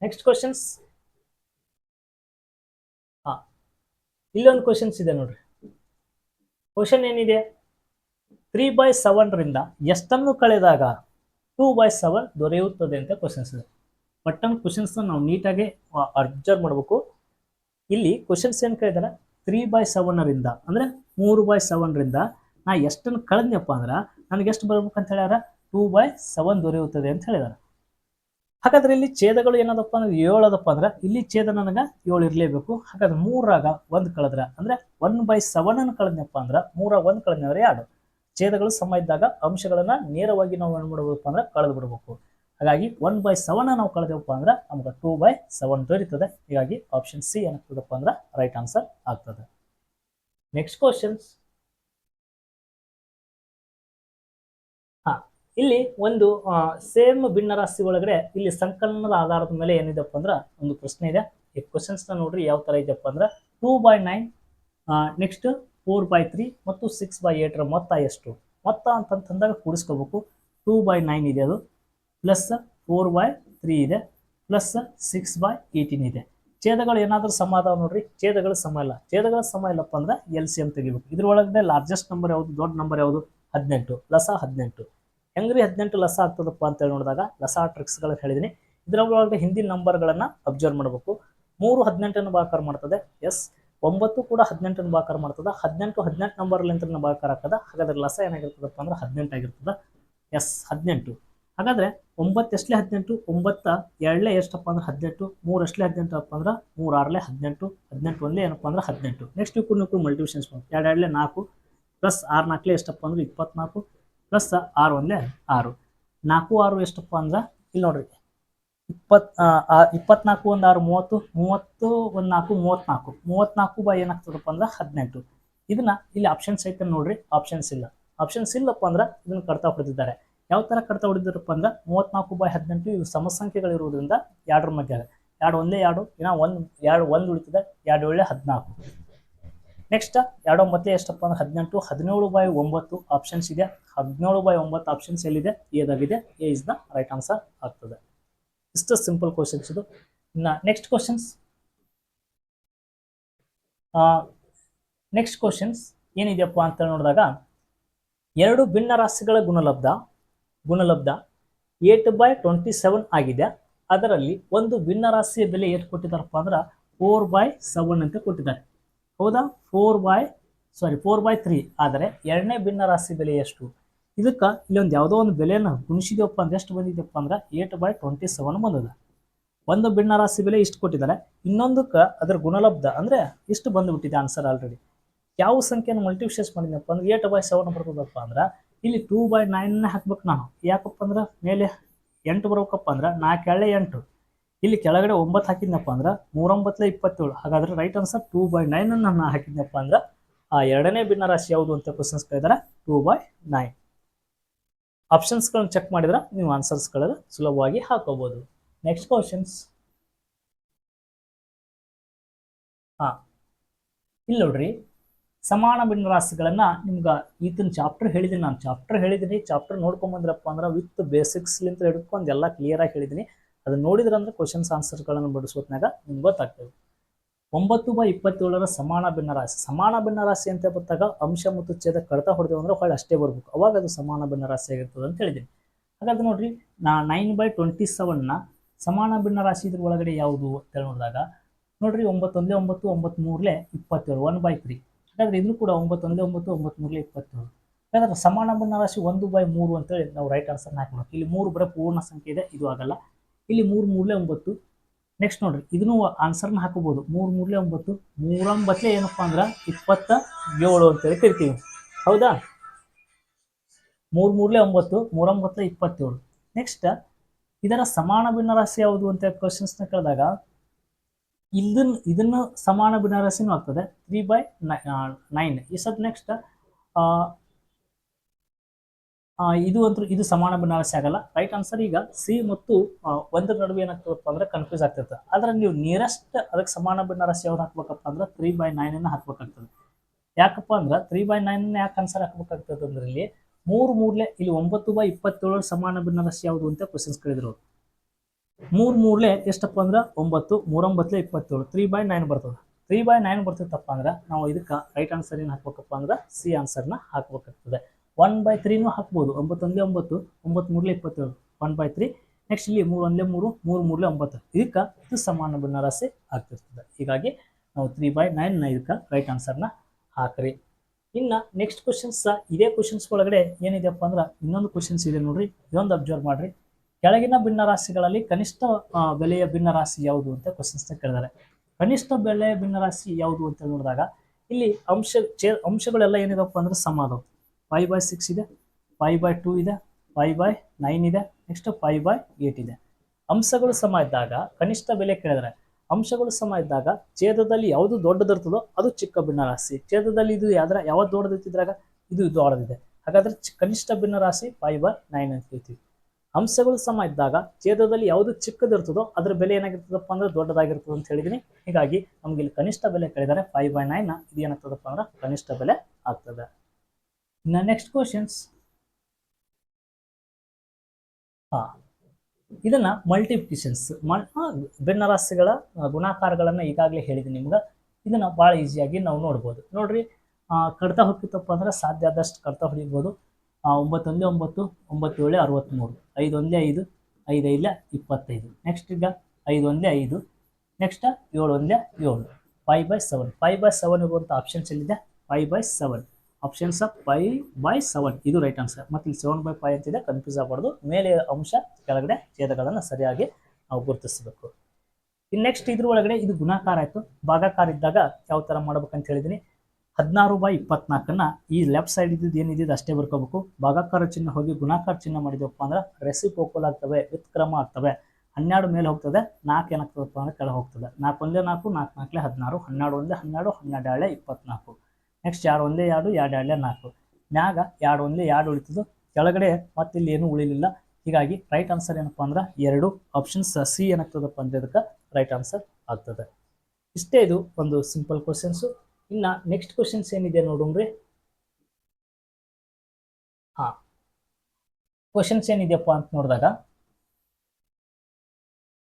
ನೆಕ್ಸ್ಟ್ ಕ್ವಶನ್ಸ್ ಹಾ, ಇಲ್ಲೊಂದು ಕ್ವಶನ್ಸ್ ಇದೆ ನೋಡ್ರಿ. ಕ್ವಶನ್ ಏನಿದೆ? ತ್ರೀ ಬೈ ಸೆವೆನ್ರಿಂದ ಎಷ್ಟನ್ನು ಕಳೆದಾಗ ಟೂ ಬೈ ಸೆವೆನ್ ದೊರೆಯುತ್ತದೆ ಅಂತ ಕ್ವಶನ್ಸ್ ಇದೆ. ಬಟನ್ ಕ್ವಶನ್ಸ್ ನಾವು ನೀಟಾಗಿ ಅಬ್ಸರ್ವ್ ಮಾಡಬೇಕು. ಇಲ್ಲಿ ಕ್ವಶನ್ಸ್ ಏನು ಕೇಳಿದಾರೆ? ತ್ರೀ ಬೈ ಸೆವೆನರಿಂದ ಅಂದರೆ ಮೂರು ಬೈ ಸೆವೆನ್ರಿಂದ ನಾ ಎಷ್ಟನ್ನು ಕಳೆದ್ನಪ್ಪ ಅಂದ್ರೆ ನನಗೆ ಎಷ್ಟು ಬರ್ಬೇಕಂತ ಹೇಳ್ಯಾರ? ಟೂ ಬೈ ಸೆವೆನ್ ದೊರೆಯುತ್ತದೆ ಅಂತ ಹೇಳಿದಾರೆ ಹಾಗಾದ್ರೆ ಇಲ್ಲಿ ಛೇದಗಳು ಏನದಪ್ಪ ಅಂದ್ರೆ ಏಳು ಅದಪ್ಪ ಅಂದ್ರೆ ಇಲ್ಲಿ ಛೇದ ನನಗೆ ಏಳು ಇರಲೇಬೇಕು. ಹಾಗಾದ್ರೆ ಮೂರಾಗ ಒಂದು ಕಳೆದ್ರೆ, ಅಂದ್ರೆ ಒನ್ ಬೈ ಸೆವೆನ್ ಅನ್ನು ಕಳೆದ್ನಪ್ಪ ಅಂದ್ರೆ ಮೂರಾಗ ಒಂದು ಕಳೆದ್ನವರೆ ಎರಡು. ಛೇದಗಳು ಸಮ ಇದ್ದಾಗ ಅಂಶಗಳನ್ನ ನೇರವಾಗಿ ನಾವು ಏನು ಮಾಡಬೇಕಪ್ಪ ಅಂದ್ರೆ ಕಳೆದು ಹಾಗಾಗಿ ಒನ್ ಬೈ ಸೆವೆನ್ ನಾವು ಕಳೆದೇವಪ್ಪ ಅಂದ್ರೆ ನಮ್ಗೆ ಟೂ ಬೈ ಸೆವೆನ್ ದೊರೀತದೆ. ಹೀಗಾಗಿ ಆಪ್ಷನ್ ಸಿ ಏನಾಗ್ತದಪ್ಪ ಅಂದ್ರೆ ರೈಟ್ ಆನ್ಸರ್ ಆಗ್ತದೆ. ನೆಕ್ಸ್ಟ್ ಕ್ವಶನ್ಸ್ ಹಾ, ಇಲ್ಲಿ ಒಂದು ಸೇಮ್ ಭಿನ್ನರಾಶಿ ಒಳಗಡೆ ಇಲ್ಲಿ ಸಂಕಲನದ ಆಧಾರದ ಮೇಲೆ ಏನಿದೆಪ್ಪ ಅಂದ್ರೆ ಒಂದು ಪ್ರಶ್ನೆ ಇದೆ. ಈ ಕ್ವಶನ್ಸ್ನ ನೋಡ್ರಿ ಯಾವ ತರ ಇದೆಯಪ್ಪ ಅಂದ್ರೆ two by nine next four by three ಮತ್ತು ಸಿಕ್ಸ್ ಬೈ ಏಟ್ರ ಮೊತ್ತ ಎಷ್ಟು? ಮೊತ್ತ ಅಂತಂತಂದಾಗ ಕೂಡಿಸ್ಕೋಬೇಕು. ಟೂ ಬೈ ನೈನ್ ಇದೆ ಅದು. ಪ್ಲಸ್ ಫೋರ್ ಬೈ ತ್ರೀ ಇದೆ ಪ್ಲಸ್ ಸಿಕ್ಸ್ ಬೈ ಏಯ್ಟೀನ್ ಇದೆ. ಛೇದಗಳು ಏನಾದರೂ ಸಮ ಅದಾವ ನೋಡ್ರಿ, ಛೇದಗಳು ಸಮ ಇಲ್ಲ. ಛೇದಗಳ ಸಮ ಇಲ್ಲಪ್ಪ ಅಂದ್ರೆ ಎಲ್ ಸಿ ಎಂ ತೆಗಿಬೇಕು. ಇದ್ರೊಳಗಡೆ ಲಾರ್ಜೆಸ್ಟ್ ನಂಬರ್ ಯಾವುದು, ದೊಡ್ಡ ನಂಬರ್ ಯಾವುದು? ಹದಿನೆಂಟು, ಲಸ ಹದಿನೆಂಟು. ಹೆಂಗ್ರಿ ಹದಿನೆಂಟು ಲಸ ಆಗ್ತದಪ್ಪ ಅಂತೇಳಿ ನೋಡಿದಾಗ ಲಸ ಟ್ರಿಕ್ಸ್ಗಳು ಹೇಳಿದ್ದೀನಿ ಇದರ ಒಳಗಡೆ ಹಿಂದಿನ ನಂಬರ್ಗಳನ್ನು ಅಬ್ಸರ್ವ್ ಮಾಡಬೇಕು. ಮೂರು ಹದಿನೆಂಟನ್ನು ಬಾಕಾರ ಮಾಡ್ತದೆ ಎಸ್ ಒಂಬತ್ತು ಕೂಡ ಹದಿನೆಂಟನ್ನು ಭಾಕಾರ ಮಾಡ್ತದೆ. ಹದಿನೆಂಟು ಹದಿನೆಂಟು ನಂಬರ್ಲಿಂತ ಭಾಕಾರ ಆಗ್ತದೆ ಹಾಗಾದ್ರೆ ಲಸ ಏನಾಗಿರ್ತದಪ್ಪ ಅಂದ್ರೆ ಹದಿನೆಂಟು ಆಗಿರ್ತದೆ. ಎಸ್ ಹದಿನೆಂಟು. ಹಾಗಾದ್ರೆ ಒಂಬತ್ತು ಎಷ್ಟಲೇ ಹದಿನೆಂಟು, ಒಂಬತ್ತ ಎರಡಲೇ ಎಷ್ಟಪ್ಪ ಅಂದ್ರೆ ಹದಿನೆಂಟು, ಮೂರು ಎಷ್ಟಲೇ ಹದಿನೆಂಟು ಅಪ್ಪ ಅಂದ್ರೆ ಮೂರು ಆರಲೇ ಹದಿನೆಂಟು ಹದಿನೆಂಟು ಒಂದೇ ಏನಪ್ಪ ಅಂದ್ರೆ ಹದಿನೆಂಟು. ನೆಕ್ಸ್ಟ್ ಕೂಡ ನೀವು ಮಲ್ಟಿವಿಷನ್ಸ್ ಎರಡು ಎರಡಲೇ ನಾಲ್ಕು ಪ್ಲಸ್ ಆರು ನಾಲ್ಕಲೇ ಎಷ್ಟಪ್ಪ ಅಂದ್ರೆ ಇಪ್ಪತ್ನಾಲ್ಕು ಪ್ಲಸ್ ಆರು ಒಂದೇ ಆರು. ನಾಲ್ಕು ಆರು ಎಷ್ಟಪ್ಪ ಅಂದ್ರೆ ಇಲ್ಲಿ ನೋಡ್ರಿ ಇಪ್ಪತ್ ಇಪ್ಪತ್ನಾಲ್ಕು ಒಂದು ಆರು ಮೂವತ್ತು ಮೂವತ್ತು ಒಂದು ನಾಲ್ಕು ಮೂವತ್ನಾಲ್ಕು. ಮೂವತ್ನಾಲ್ಕು ಬೈ ಏನಾಗ್ತದಪ್ಪ ಅಂದ್ರೆ ಹದಿನೆಂಟು. ಇದನ್ನ ಇಲ್ಲಿ ಆಪ್ಷನ್ಸ್ ಐತೆ ನೋಡ್ರಿ ಆಪ್ಷನ್ಸ್ ಇಲ್ಲ. ಆಪ್ಷನ್ಸ್ ಇಲ್ಲಪ್ಪ ಅಂದ್ರೆ ಇದನ್ನ ಕಡ್ತಾ ಹೊಡೆದಿದ್ದಾರೆ. ಯಾವ ಥರ ಕಡಿತ ಹೊಡಿದಿರಪ್ಪ ಅಂದ್ರೆ ಮೂವತ್ನಾಲ್ಕು ಬೈ ಹದಿನೆಂಟು ಇವು ಸಮಸಂಖ್ಯೆಗಳಿರುವುದರಿಂದ ಎರಡರ ಮಧ್ಯ ಎರಡು ಒಂದೇ ಎರಡು, ಇನ್ನ ಒಂದು, ಎರಡು ಒಂದು ಉಳಿತದೆ, ಎರಡು ಒಳ್ಳೆ ಹದಿನಾಲ್ಕು. ನೆಕ್ಸ್ಟ್ ಎರಡು ಮತ್ತೆ ಎಷ್ಟಪ್ಪ ಅಂದ್ರೆ ಹದಿನೆಂಟು, ಹದಿನೇಳು ಬೈ ಒಂಬತ್ತು ಆಪ್ಷನ್ಸ್ ಇದೆ. ಹದಿನೇಳು ಬೈ ಒಂಬತ್ತು ಆಪ್ಷನ್ಸ್ ಎಲ್ಲಿದೆ? ಏದಾಗಿದೆ A is the right answer ಆಗ್ತದೆ. ಇಷ್ಟು ಸಿಂಪಲ್ ಕ್ವಶನ್ಸ್ ಇದು. ಇನ್ನ ನೆಕ್ಸ್ಟ್ ಕ್ವಶನ್ಸ್ ನೆಕ್ಸ್ಟ್ ಕ್ವಶನ್ಸ್ ಏನಿದೆಯಪ್ಪ ಅಂತ ನೋಡಿದಾಗ ಎರಡು ಭಿನ್ನ ರಾಶಿಗಳ ಗುಣಲಬ್ಧ ಗುಣಲಬ್ಧ ಏಟ್ ಬೈ ಟ್ವೆಂಟಿ ಸೆವೆನ್ ಆಗಿದೆ. ಅದರಲ್ಲಿ ಒಂದು ಭಿನ್ನ ರಾಶಿಯ ಬೆಲೆ ಎಷ್ಟು ಕೊಟ್ಟಿದ್ದಾರಪ್ಪ ಅಂದ್ರೆ ಫೋರ್ ಬೈ ಸೆವೆನ್ ಅಂತ ಕೊಟ್ಟಿದ್ದಾರೆ. ಹೌದಾ? Four by sorry four by three ಆದರೆ ಎರಡನೇ ಭಿನ್ನ ರಾಶಿ ಬೆಲೆ ಎಷ್ಟು? ಇದಕ್ಕೆ ಇಲ್ಲಿ ಒಂದು ಯಾವುದೋ ಒಂದು ಬೆಲೆಯನ್ನು ಗುಣಿಸಿದೆವಪ್ಪ ಅಂದ್ರೆ ಎಷ್ಟು ಬಂದಿದೆಯಪ್ಪ ಅಂದ್ರೆ ಏಟ್ ಬೈ ಟ್ವೆಂಟಿ ಸೆವೆನ್ ಬಂದದ. ಒಂದು ಭಿನ್ನ ರಾಶಿ ಬೆಲೆ ಇಷ್ಟು ಕೊಟ್ಟಿದ್ದಾರೆ. ಇನ್ನೊಂದಕ್ಕೆ ಅದರ ಗುಣಲಬ್ಧ ಅಂದರೆ ಇಷ್ಟು ಬಂದುಬಿಟ್ಟಿದೆ ಆನ್ಸರ್ ಆಲ್ರೆಡಿ ಯಾವ ಸಂಖ್ಯೆಯನ್ನು ಮಲ್ಟಿಪ್ಲೇಸ್ ಮಾಡಿದ್ನಪ್ಪ ಅಂದ್ರೆ ಏಟ್ ಬೈ ಸೆವೆನ್ ಬರ್ತದಪ್ಪ ಅಂದ್ರೆ ಇಲ್ಲಿ ಟೂ ಬೈ ನೈನ್ ಹಾಕ್ಬೇಕು ನಾನು ಯಾಕಪ್ಪ ಅಂದ್ರೆ ಮೇಲೆ ಎಂಟು ಬರ್ಬೇಕಪ್ಪ ಅಂದ್ರೆ ನಾಲ್ಕು ಎಳೆ ಎಂಟು. ಇಲ್ಲಿ ಕೆಳಗಡೆ ಒಂಬತ್ತು ಹಾಕಿದ್ನಪ್ಪ ಅಂದ್ರೆ ಮೂರೊಂಬತ್ತಲೆ ಇಪ್ಪತ್ತೇಳು. ಹಾಗಾದ್ರೆ right answer two by nine ಅನ್ನು ನಾನು ಹಾಕಿದ್ನಪ್ಪ ಅಂದ್ರೆ ಆ ಎರಡನೇ ಭಿನ್ನ ರಾಶಿ ಯಾವುದು ಅಂತ ಕ್ವಶನ್ಸ್ ಕೇಳಿದಾರೆ? ಟೂ ಬೈ ನೈನ್ ಆಪ್ಷನ್ಸ್ಗಳನ್ನ ಚೆಕ್ ಮಾಡಿದ್ರೆ ನೀವು ಆನ್ಸರ್ಸ್ಗಳೆಲ್ಲ ಸುಲಭವಾಗಿ ಹಾಕೋಬಹುದು ನೆಕ್ಸ್ಟ್ ಕ್ವಶನ್ಸ್ ಹಾ. ಇಲ್ಲಿ ನೋಡ್ರಿ. ಸಮಾನ ಭಿನ್ನ ರಾಶಿಗಳನ್ನ ನಿಮ್ಗೆ ಈತನ ಚಾಪ್ಟರ್ ಹೇಳಿದ್ದೀನಿ ನಾನು ಚಾಪ್ಟರ್ ಹೇಳಿದ್ದೀನಿ ಚಾಪ್ಟರ್ ನೋಡ್ಕೊಂಬಂದ್ರಪ್ಪ ಅಂದ್ರೆ ವಿತ್ ಬೇಸಿಕ್ಸ್ಲಿಂತ ಹಿಡ್ಕೊಂಡು ಎಲ್ಲ ಕ್ಲಿಯರ್ ಆಗಿ ಹೇಳಿದ್ದೀನಿ ಅದನ್ನ ನೋಡಿದ್ರೆ ಅಂದ್ರೆ ಕ್ವಶನ್ಸ್ ಆನ್ಸರ್ಗಳನ್ನು ಬಿಡಿಸೋತ್ನಾಗ ನಿಮ್ಗೆ ಗೊತ್ತಾಗ್ತದೆ. ಒಂಬತ್ತು ಬೈ ಇಪ್ಪತ್ತೇಳರ ಸಮಾನ ಭಿನ್ನ ರಾಶಿ. ಸಮಾನ ಭಿನ್ನ ರಾಶಿ ಅಂತ ಬಂದಾಗ ಅಂಶ ಮತ್ತು ಛೇದ ಕಡತ ಹೊಡೆದೇವು ಅಂದ್ರೆ ಹೊಳೆ ಅಷ್ಟೇ ಬರ್ಬೇಕು. ಅವಾಗ ಅದು ಸಮಾನ ಭಿನ್ನ ರಾಶಿ ಆಗಿರ್ತದೆ ಅಂತ ಹೇಳಿದ್ದೀನಿ ಹಾಗಾದ್ರೆ ನೋಡ್ರಿ, ನಾ ನೈನ್ ಬೈ ಟ್ವೆಂಟಿ ಸೆವೆನ್ನ ಸಮಾನ ಭಿನ್ನ ರಾಶಿ ಇದ್ರ ಒಳಗಡೆ ಯಾವುದು ಅಂತ ನೋಡಿದಾಗ ನೋಡ್ರಿ ಒಂಬತ್ತೊಂದೇ ಒಂಬತ್ತು ಒಂಬತ್ತು ಮೂರಲೆ ಇಪ್ಪತ್ತೇಳು ಒನ್ ಬೈ ತ್ರೀ ಹಾಗಾದ್ರೆ ಇದು ಕೂಡ ಒಂಬತ್ತು ಒಂದೇ ಒಂಬತ್ತು ಒಂಬತ್ತು ಮೂರಲೇ ಇಪ್ಪತ್ತೇಳು ಯಾಕಂದ್ರೆ ಸಮಾನ ಭಿನ್ನ ರಾಶಿ ಒಂದು ಬೈ ಮೂರು ಅಂತೇಳಿ ನಾವು ರೈಟ್ ಆನ್ಸರ್ನ ಹಾಕ್ಬೇಕು. ಇಲ್ಲಿ ಮೂರು ಬರೀ ಪೂರ್ಣ ಸಂಖ್ಯೆ ಇದೆ, ಇದು ಆಗಲ್ಲ. ಇಲ್ಲಿ ಮೂರು ಮೂರಲೆ ಒಂಬತ್ತು. ನೆಕ್ಸ್ಟ್ ನೋಡ್ರಿ, ಇದನ್ನು ಆನ್ಸರ್ನ ಹಾಕೋಬಹುದು ಮೂರು ಮೂರಲೆ ಒಂಬತ್ತು ಮೂರೊಂಬತ್ತಲೇ ಏನಪ್ಪ ಅಂದ್ರೆ ಇಪ್ಪತ್ತ ಏಳು ಅಂತೇಳಿ ಕರಿತೀವಿ. ಹೌದಾ? ಮೂರು ಮೂರಲೆ ಒಂಬತ್ತು ಮೂರೊಂಬತ್ತಲೆ ಇಪ್ಪತ್ತೇಳು. ನೆಕ್ಸ್ಟ್ ಇದರ ಸಮಾನ ಭಿನ್ನ ರಾಶಿ ಯಾವುದು ಅಂತ ಕ್ವಶನ್ಸ್ನ ಕೇಳಿದಾಗ ಇದನ್ನ ಇದನ್ನ ಸಮಾನ ಬಿನಾರಸಿನೂ ಆಗ್ತದೆ. ತ್ರೀ ಬೈ ನೈನ್ ಈ ಸಬ್ ನೆಕ್ಸ್ಟ್ ಇದು ಅಂತೂ, ಇದು ಸಮಾನ ಬಿನಾರಸಿ ಆಗಲ್ಲ. ರೈಟ್ ಆನ್ಸರ್ ಈಗ ಸಿ ಮತ್ತು ಒಂದ್ರ ನಡುವೆ ಏನಾಗ್ತದಪ್ಪ ಅಂದ್ರೆ ಕನ್ಫ್ಯೂಸ್ ಆಗ್ತಿರ್ತದೆ ಆದ್ರೆ ನೀವು ನಿಯರೆಸ್ಟ್ ಅದಕ್ಕೆ ಸಮಾನ ಬಿನಾರಸಿ ಯಾವ್ದು ಹಾಕ್ಬೇಕಪ್ಪ ಅಂದ್ರೆ ತ್ರೀ ಬೈ ನೈನ್ ಅನ್ನ ಹಾಕ್ಬೇಕಾಗ್ತದೆ. ಯಾಕಪ್ಪ ಅಂದ್ರೆ ತ್ರೀ ಬೈ ನೈನ್ ಯಾಕೆ ಆನ್ಸರ್ ಹಾಕ್ಬೇಕಾಗ್ತದೆ ಅಂದ್ರೆ ಇಲ್ಲಿ ಮೂರು ಮೂರ್ಲೆ, ಇಲ್ಲಿ ಒಂಬತ್ತು ಬೈ ಇಪ್ಪತ್ತೇಳು ಸಮಾನ ಬಿನಾರಸಿ ಯಾವುದು ಅಂತ ಕ್ವಶನ್ಸ್ ಕೇಳಿದ್ರು. ಮೂರ್ ಮೂರ್ಲೆ ಎಷ್ಟಪ್ಪ ಅಂದ್ರೆ ಒಂಬತ್ತು ಮೂರೊಂಬತ್ತಲೆ ಇಪ್ಪತ್ತೇಳು. ತ್ರೀ ಬೈ ನೈನ್ ಬರ್ತದೆ. ತ್ರೀ ಬೈ ನೈನ್ ಬರ್ತಿತ್ತಪ್ಪ ಅಂದ್ರೆ ನಾವು ಇದಕ್ಕೆ ರೈಟ್ ಆನ್ಸರ್ ಏನು ಹಾಕ್ಬೇಕಪ್ಪ ಅಂದ್ರೆ ಸಿ ಆನ್ಸರ್ನ ಹಾಕ್ಬೇಕಾಗ್ತದೆ. ಒನ್ ಬೈ ತ್ರೀನೂ ಹಾಕ್ಬೋದು. ಒಂಬತ್ತೊಂದೇ ಒಂಬತ್ತು ಒಂಬತ್ತು ಮೂರ್ಲೆ ಇಪ್ಪತ್ತೇಳು. ಒನ್ ಬೈ ತ್ರೀ ನೆಕ್ಸ್ಟ್ ಇಲ್ಲಿ ಮೂರು ಒಂದೇ ಮೂರು ಮೂರು ಮೂರ್ಲೆ ಒಂಬತ್ತು. ಇದಕ್ಕೆ ಇದು ಸಮಾನ ಭಿನ್ನ ರಾಶಿ ಆಗ್ತಿರ್ತದೆ. ಹೀಗಾಗಿ ನಾವು ತ್ರೀ ಬೈ ನೈನ್ ಇದಕ್ಕೆ ರೈಟ್ ಆನ್ಸರ್ನ ಹಾಕ್ರಿ. ಇನ್ನು ನೆಕ್ಸ್ಟ್ ಕ್ವಶನ್ಸ್ ಇದೇ ಕ್ವಶನ್ಸ್ ಒಳಗಡೆ ಏನಿದೆಯಪ್ಪ ಅಂದ್ರೆ ಇನ್ನೊಂದು ಕ್ವಶನ್ಸ್ ಇದೆ ನೋಡ್ರಿ. ಇದೊಂದು ಅಬ್ಸರ್ವ್ ಮಾಡ್ರಿ. ಕೆಳಗಿನ ಭಿನ್ನ ರಾಶಿಗಳಲ್ಲಿ ಕನಿಷ್ಠ ಬೆಲೆಯ ಭಿನ್ನ ರಾಶಿ ಯಾವುದು ಅಂತ ಕ್ವಶನ್ಸ್ನ ಕೇಳಿದ್ದಾರೆ. ಕನಿಷ್ಠ ಬೆಲೆಯ ಭಿನ್ನ ರಾಶಿ ಯಾವುದು ಅಂತ ನೋಡಿದಾಗ, ಇಲ್ಲಿ ಅಂಶ, ಚೇ, ಅಂಶಗಳೆಲ್ಲ ಏನಿದಪ್ಪ ಅಂದ್ರೆ ಸಮ ಅದಾವ. ಫೈವ್ ಬೈ ಸಿಕ್ಸ್ ಇದೆ ಫೈವ್ ಬೈ ಟೂ ಇದೆ ಫೈವ್ ಬೈ ನೈನ್ ಇದೆ ನೆಕ್ಸ್ಟ್ ಫೈವ್ ಬೈ ಏಟ್ ಇದೆ. ಅಂಶಗಳು ಸಮ ಇದ್ದಾಗ, ಕನಿಷ್ಠ ಬೆಲೆ ಕೇಳಿದ್ರೆ, ಅಂಶಗಳು ಸಮ ಇದ್ದಾಗ ಛೇದದಲ್ಲಿ ಯಾವುದು ದೊಡ್ಡದಿರ್ತದೋ ಅದು ಚಿಕ್ಕ ಭಿನ್ನ ರಾಶಿ ಛೇದದಲ್ಲಿ ಇದು ಯಾವ್ದ್ರ, ಯಾವ್ದು ದೊಡ್ಡದಿತ್ತಿದ್ರಾಗ ಇದು ದೊಡ್ಡದಿದೆ. ಹಾಗಾದ್ರೆ ಕನಿಷ್ಠ ಭಿನ್ನ ರಾಶಿ ಫೈವ್ ಬೈ ನೈನ್ ಅಂತ ಹೇಳ್ತೀವಿ. ಅಂಶಗಳು ಸಮ ಇದ್ದಾಗ ಛೇದದಲ್ಲಿ ಯಾವುದು ಚಿಕ್ಕದಿರ್ತದೋ ಅದರ ಬೆಲೆ ಏನಾಗಿರ್ತದಪ್ಪ ಅಂದ್ರೆ ದೊಡ್ಡದಾಗಿರ್ತದೆ ಅಂತ ಹೇಳಿದೀನಿ. ಹೀಗಾಗಿ ನಮ್ಗೆ ಇಲ್ಲಿ ಕನಿಷ್ಠ ಬೆಲೆ ಕಳೆದರೆ ಫೈವ್ ಬೈ ನೈನ್ ಇದು ಏನಾಗ್ತದಪ್ಪ ಅಂದ್ರೆ ಕನಿಷ್ಠ ಬೆಲೆ ಆಗ್ತದೆ. ಇನ್ನು ನೆಕ್ಸ್ಟ್ ಕ್ವಶನ್ಸ್ ಹಾ, ಇದನ್ನ ಮಲ್ಟಿಪ್ಲಿಕೇಶನ್ಸ್ ಮಲ್ ರಾಶಿಗಳ ಭಿನ್ನರಾಶಿಗಳ ಗುಣಾಕಾರಗಳನ್ನ ಈಗಾಗಲೇ ಹೇಳಿದೆ ನಿಮ್ಗೆ. ಇದನ್ನ ಭಾಳ ಈಸಿಯಾಗಿ ನಾವು ನೋಡ್ಬೋದು. ನೋಡ್ರಿ ಕಡ್ತಾ ಹೋಗ್ತಿತ್ತಪ್ಪ ಅಂದ್ರೆ ಸಾಧ್ಯ ಆದಷ್ಟು ಕಡ್ತಾ ಹೊಡಿಬೋದು. ಒಂಬತ್ತೊಂದೇ ಒಂಬತ್ತು ಒಂಬತ್ತು ಏಳೆ ಅರವತ್ತ್ಮೂರು ಐದು ಒಂದೇ ಐದು ಐದು ಐದಲೇ ಇಪ್ಪತ್ತೈದು. ನೆಕ್ಸ್ಟ್ ಈಗ ಐದು ಒಂದೇ ಐದು ನೆಕ್ಸ್ಟ್ ಏಳು ಒಂದೇ ಏಳು. Five by seven five by seven ಇರುವಂಥ ಆಪ್ಷನ್ಸ್ ಎಲ್ಲಿದೆ? Five by seven options of five by seven ಇದು ರೈಟ್ ಆನ್ಸರ್ ಮತ್ತು ಇಲ್ಲಿ ಸೆವೆನ್ ಬೈ ಫೈವ್ ಅಂತಿದೆ ಕನ್ಫ್ಯೂಸ್ ಆಗಬಾರ್ದು. ಮೇಲೆ ಅಂಶ, ಕೆಳಗಡೆ ಛೇದಗಳನ್ನು ಸರಿಯಾಗಿ ನಾವು ಗುರುತಿಸಬೇಕು. ಇನ್ನು ನೆಕ್ಸ್ಟ್ ಇದ್ರ ಒಳಗಡೆ ಇದು ಗುಣಾಕಾರ ಆಯಿತು. ಭಾಗಾಕಾರ ಇದ್ದಾಗ ಯಾವ ಥರ ಮಾಡ್ಬೇಕಂತ ಹೇಳಿದ್ದೀನಿ ಹದಿನಾರು ಬೈ ಇಪ್ಪತ್ನಾಲ್ಕನ್ನ ಈ ಲೆಫ್ಟ್ ಸೈಡ್ ಇದ್ದಿದ್ದು ಏನಿದೆ ಅಷ್ಟೇ ಬರ್ಕೋಬೇಕು. ಭಾಗಾಕಾರ ಚಿಹ್ನೆ ಹೋಗಿ ಗುಣಾಕಾರ ಚಿಹ್ನೆ ಮಾಡಿದ್ವಪ್ಪ ಅಂದ್ರೆ ರೆಸಿಪೋಕಲ್ ಆಗ್ತವೆ, ವ್ಯುತ್ಕ್ರಮ ಆಗ್ತವೆ. ಹನ್ನೆರಡು ಮೇಲೆ ಹೋಗ್ತದೆ, ನಾಲ್ಕು ಏನಾಗ್ತದಪ್ಪ ಅಂದ್ರೆ ಕೆಳಗೆ ಹೋಗ್ತದೆ. ನಾಲ್ಕು ಒಂದೇ ನಾಲ್ಕು ನಾಲ್ಕು ನಾಲ್ಕಲೇ ಹದಿನಾರು, ಹನ್ನೆರಡು ಒಂದೇ ಹನ್ನೆರಡು ಹನ್ನೆರಡು ಏಳೆ ಇಪ್ಪತ್ನಾಲ್ಕು. ನೆಕ್ಸ್ಟ್ ಎರಡು ಒಂದೇ ಎರಡು ಎರಡು ಎರಡಲೆ ನಾಲ್ಕು. ಮ್ಯಾಗ ಎರಡು ಒಂದೇ ಎರಡು ಉಳಿತದ್ದು ಕೆಳಗಡೆ ಮತ್ತೆ ಇಲ್ಲಿ ಏನು ಉಳಿಲಿಲ್ಲ. ಹೀಗಾಗಿ ರೈಟ್ ಆನ್ಸರ್ ಏನಪ್ಪಾ ಅಂದ್ರೆ ಎರಡು. ಆಪ್ಷನ್ಸ್ ಸಿ ಏನಾಗ್ತದಪ್ಪ ಅಂದ್ರೆ ಅದಕ್ಕೆ ರೈಟ್ ಆನ್ಸರ್ ಆಗ್ತದೆ. ಇಷ್ಟೇ ಇದು ಒಂದು ಸಿಂಪಲ್ ಕ್ವಶನ್ಸು ಇನ್ನ ನೆಕ್ಸ್ಟ್ ಕ್ವಶನ್ಸ್ ಏನಿದೆ ನೋಡ್ರಿ ಹಾ. ಕ್ವಶನ್ಸ್ ಏನಿದೆಯಪ್ಪ ಅಂತ ನೋಡಿದಾಗ,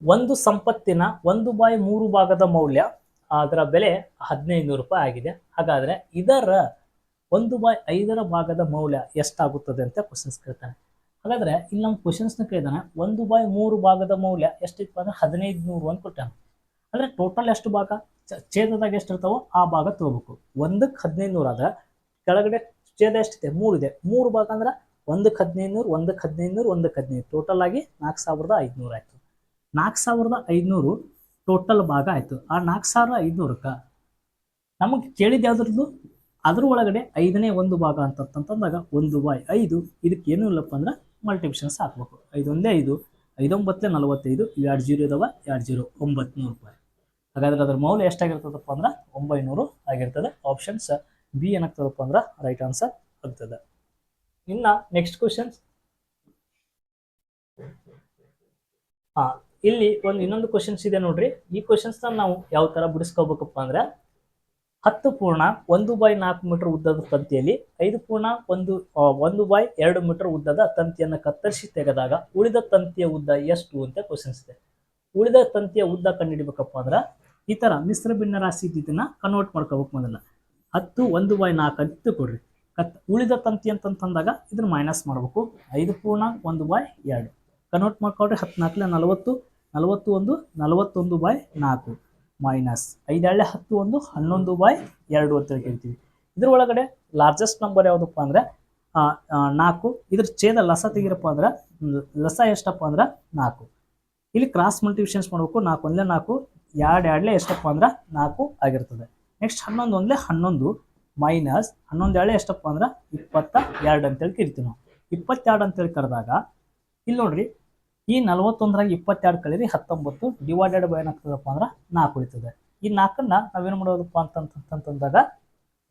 ಒಂದು ಸಂಪತ್ತಿನ ಒಂದು ಬಾಯಿ ಮೂರು ಭಾಗದ ಮೌಲ್ಯ, ಅದರ ಬೆಲೆ ಹದಿನೈದು ರೂಪಾಯಿ ಆಗಿದೆ. ಹಾಗಾದ್ರೆ ಇದರ ಒಂದು ಬಾಯ್ ಐದರ ಭಾಗದ ಮೌಲ್ಯ ಎಷ್ಟಾಗುತ್ತದೆ ಅಂತ ಕ್ವಶನ್ಸ್ ಕೇಳ್ತಾನೆ. ಹಾಗಾದ್ರೆ ಇಲ್ಲಿ ನಮ್ಮ ಕ್ವಶನ್ಸ್ನ ಕೇಳಿದಾನೆ, ಒಂದು ಬಾಯ್ ಮೂರು ಭಾಗದ ಮೌಲ್ಯ ಎಷ್ಟಿತ್ತು ಅಂದ್ರೆ ಹದಿನೈದು ನೂರು ಅಂತ ಕೊಟ್ಟಾನೆ. ಅಂದ್ರೆ ಟೋಟಲ್ ಎಷ್ಟು ಭಾಗ? ಛೇದದಾಗ ಎಷ್ಟು ಇರ್ತಾವೋ ಆ ಭಾಗ ತಗೋಬೇಕು. ಒಂದಕ್ಕೆ ಹದಿನೈದು ನೂರು ಆದ್ರೆ ಕೆಳಗಡೆ ಛೇದ ಎಷ್ಟಿದೆ? ಮೂರು ಇದೆ. ಮೂರು ಭಾಗ ಅಂದ್ರೆ ಒಂದಕ್ಕೆ ಹದಿನೈದು ನೂರು ಒಂದಕ್ಕೆ ಹದಿನೈದು ನೂರು ಒಂದಕ್ಕೆ ಹದಿನೈದು. ಟೋಟಲ್ ಆಗಿ ನಾಲ್ಕು ಸಾವಿರದ ಐದುನೂರು ಆಯಿತು. ನಾಲ್ಕು ಸಾವಿರದ ಐದುನೂರು ಟೋಟಲ್ ಭಾಗ ಆಯಿತು. ಆ ನಾಲ್ಕು ಸಾವಿರದ ಐದುನೂರಕ್ಕೆ ನಮಗೆ ಕೇಳಿದ ಯಾವ್ದ್ರದ್ದು? ಅದ್ರ ಒಳಗಡೆ ಐದನೇ ಒಂದು ಭಾಗ ಅಂತಂತಂದಾಗ ಒಂದು ಬಾಯ್ ಐದು ಇದಕ್ಕೆ ಏನೂ ಇಲ್ಲಪ್ಪ ಅಂದ್ರೆ ಮಲ್ಟಿಪ್ಷನ್ಸ್ ಹಾಕ್ಬೇಕು. ಐದೊಂದೇ ಐದು ಐದೊಂಬತ್ತೇ ನಲವತ್ತೈದು, ಎರಡು ಜೀರೋ ಇದಾವ, ಎರಡು ಜೀರೋ ಒಂಬತ್ತು ನೂರು ರೂಪಾಯಿ. ಹಾಗಾದ್ರೆ ಅದ್ರ ಮೌಲ್ಯ ಎಷ್ಟಾಗಿರ್ತದಪ್ಪ ಅಂದ್ರೆ ಒಂಬೈನೂರು ಆಗಿರ್ತದೆ. ಆಪ್ಷನ್ಸ್ ಬಿ ಏನಾಗ್ತದಪ್ಪ ಅಂದ್ರೆ ರೈಟ್ ಆನ್ಸರ್ ಆಗ್ತದೆ. ಇನ್ನ ನೆಕ್ಸ್ಟ್ ಕ್ವಶನ್ಸ್ ಹಾ, ಇಲ್ಲಿ ಒಂದು ಇನ್ನೊಂದು ಕ್ವಶನ್ಸ್ ಇದೆ ನೋಡ್ರಿ. ಈ ಕ್ವಶನ್ಸ್ ನಾವು ಯಾವ ತರ ಬಿಡಿಸ್ಕೋಬೇಕಪ್ಪ ಅಂದ್ರೆ ಹತ್ತು ಪೂರ್ಣ ಒಂದು ಬೈ ನಾಲ್ಕು ಮೀಟರ್ ಉದ್ದದ ತಂತಿಯಲ್ಲಿ ಐದು ಪೂರ್ಣ ಒಂದು ಒಂದು ಬೈ ಎರಡು ಮೀಟರ್ ಉದ್ದದ ತಂತಿಯನ್ನು ಕತ್ತರಿಸಿ ತೆಗೆದಾಗ ಉಳಿದ ತಂತಿಯ ಉದ್ದ ಎಷ್ಟು ಅಂತ ಕ್ವಶನ್ಸ್ ಇದೆ. ಉಳಿದ ತಂತಿಯ ಉದ್ದ ಕಂಡುಹಿಡಿಬೇಕಪ್ಪ ಅಂದ್ರೆ ಈ ತರ ಮಿಶ್ರ ಭಿನ್ನ ರಾಶಿ ಇದ್ದಿದ್ದನ್ನು ಕನ್ವರ್ಟ್ ಮಾಡ್ಕೋಬೇಕು ಮೊದಲ. ಹತ್ತು, ಒಂದು ಬಾಯ್ ನಾಲ್ಕು ಅಂತ ಕೊಡ್ರಿ. ಕತ್ ಉಳಿದ ತಂತಿ ಅಂತಂತಂದಾಗ ಇದನ್ನ ಮೈನಸ್ ಮಾಡಬೇಕು. ಐದು ಪೂರ್ಣ, ಒಂದು ಬೈ ಎರಡು. ಕನ್ವರ್ಟ್ ಮಾಡ್ಕೊಡ್ರಿ ಹದಿನಾಲ್ಕಲೆ ನಲವತ್ತು ನಲವತ್ತು ಒಂದು ನಲವತ್ತೊಂದು ಬಾಯ್ ನಾಲ್ಕು. ಮೈನಸ್ ಐದೇಳೆ ಹತ್ತು ಒಂದು, ಹನ್ನೊಂದು ಬಾಯ್ ಎರಡು ಅಂತ ಹೇಳ್ತೀವಿ ಇದ್ರ ಒಳಗಡೆ ಲಾರ್ಜೆಸ್ಟ್ ನಂಬರ್ ಯಾವುದಪ್ಪ ಅಂದ್ರೆ ನಾಲ್ಕು. ಇದ್ರ ಛೇದ ಲಸ ತೆಗಿರಪ್ಪ ಅಂದ್ರೆ ಲಸ ಎಷ್ಟಪ್ಪ ಅಂದ್ರೆ ನಾಲ್ಕು. ಇಲ್ಲಿ ಕ್ರಾಸ್ ಮಲ್ಟಿವಿಷನ್ಸ್ ಮಾಡಬೇಕು. ನಾಲ್ಕು ಒಂದೇ ನಾಲ್ಕು. ಎರಡು ಎರಡಲೇ ಎಷ್ಟಪ್ಪ ಅಂದ್ರೆ ನಾಲ್ಕು ಆಗಿರ್ತದೆ. ನೆಕ್ಸ್ಟ್ ಹನ್ನೊಂದು ಒಂದಲೇ ಹನ್ನೊಂದು ಮೈನಸ್ ಹನ್ನೊಂದು ಎರಡೇ ಎಷ್ಟಪ್ಪ ಅಂದ್ರೆ ಇಪ್ಪತ್ತ ಎರಡು ಅಂತೇಳಿ ಕರಿತೀವಿ ನಾವು. ಇಪ್ಪತ್ತೆರಡು ಅಂತೇಳಿ ಕರೆದಾಗ, ಇಲ್ಲಿ ನೋಡ್ರಿ, ಈ ನಲ್ವತ್ತೊಂದರಾಗ ಇಪ್ಪತ್ತೆರಡು ಕಳೀರಿ ಹತ್ತೊಂಬತ್ತು ಡಿವೈಡೆಡ್ ಬೈ ಏನಾಗ್ತದಪ್ಪ ಅಂದ್ರೆ ನಾಲ್ಕು ಉಳಿತದೆ. ಈ ನಾಲ್ಕನ್ನ ನಾವೇನು ಮಾಡೋದಪ್ಪ ಅಂತಂತಂತಂದಾಗ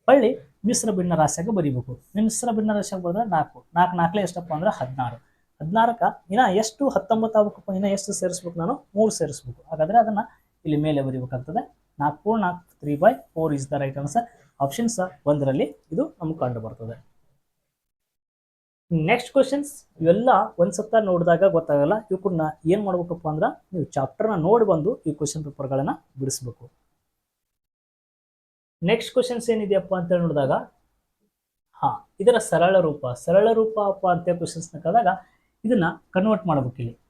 ಹೊಳ್ಳಿ ಮಿಶ್ರ ಭಿನ್ನ ರಾಶಿಯಾಗ ಬರೀಬೇಕು. ಮಿಶ್ರ ಭಿನ್ನ ರಾಶಿಯಾಗ ಬರೆದ್ರೆ ನಾಲ್ಕು. ನಾಲ್ಕು ನಾಲ್ಕಲೇ ಎಷ್ಟಪ್ಪ ಅಂದ್ರೆ ಹದಿನಾರು. ಹದಿನಾರಕ್ಕೆ ಇನ್ನ ಎಷ್ಟು ಹತ್ತೊಂಬತ್ತು ಆಗ್ಬೇಕಪ್ಪ, ಇನ್ನ ಎಷ್ಟು ಸೇರಿಸ್ಬೇಕು ನಾನು? ಮೂರು ಸೇರಿಸ್ಬೇಕು. ಹಾಗಾದ್ರೆ ಅದನ್ನ ಇಲ್ಲಿ ಮೇಲೆ ಬರಿಬೇಕಾಗ್ತದೆ. ನಾಲ್ಕು ನಾಲ್ಕು three by four is the right answer options ಒಂದರಲ್ಲಿ ಇದು ನಮ್ಗೆ ಕಂಡು ಬರ್ತದೆ ನೆಕ್ಸ್ಟ್ ಕ್ವಶನ್ಸ್ ಇವೆಲ್ಲ ಒಂದ್ಸತ್ತ ನೋಡಿದಾಗ ಗೊತ್ತಾಗಲ್ಲ. ಇವಕ್ಕನ್ನ ಏನ್ ಮಾಡ್ಬೇಕಪ್ಪ ಅಂದ್ರೆ ನೀವು ಚಾಪ್ಟರ್ನ ನೋಡಿ ಬಂದು ಈ ಕ್ವಶನ್ ಪೇಪರ್ಗಳನ್ನ ಬಿಡಿಸ್ಬೇಕು. ನೆಕ್ಸ್ಟ್ ಕ್ವಶನ್ಸ್ ಏನಿದೆಯಪ್ಪ ಅಂತ ನೋಡಿದಾಗ, ಹಾ, ಇದರ ಸರಳ ರೂಪ. ಸರಳ ರೂಪ ಅಪ್ಪ ಅಂತ ಕ್ವಶನ್ಸ್ನ ಕಳೆದಾಗ ಇದನ್ನ ಕನ್ವರ್ಟ್ ಮಾಡ್ಬೇಕು ಇಲ್ಲಿ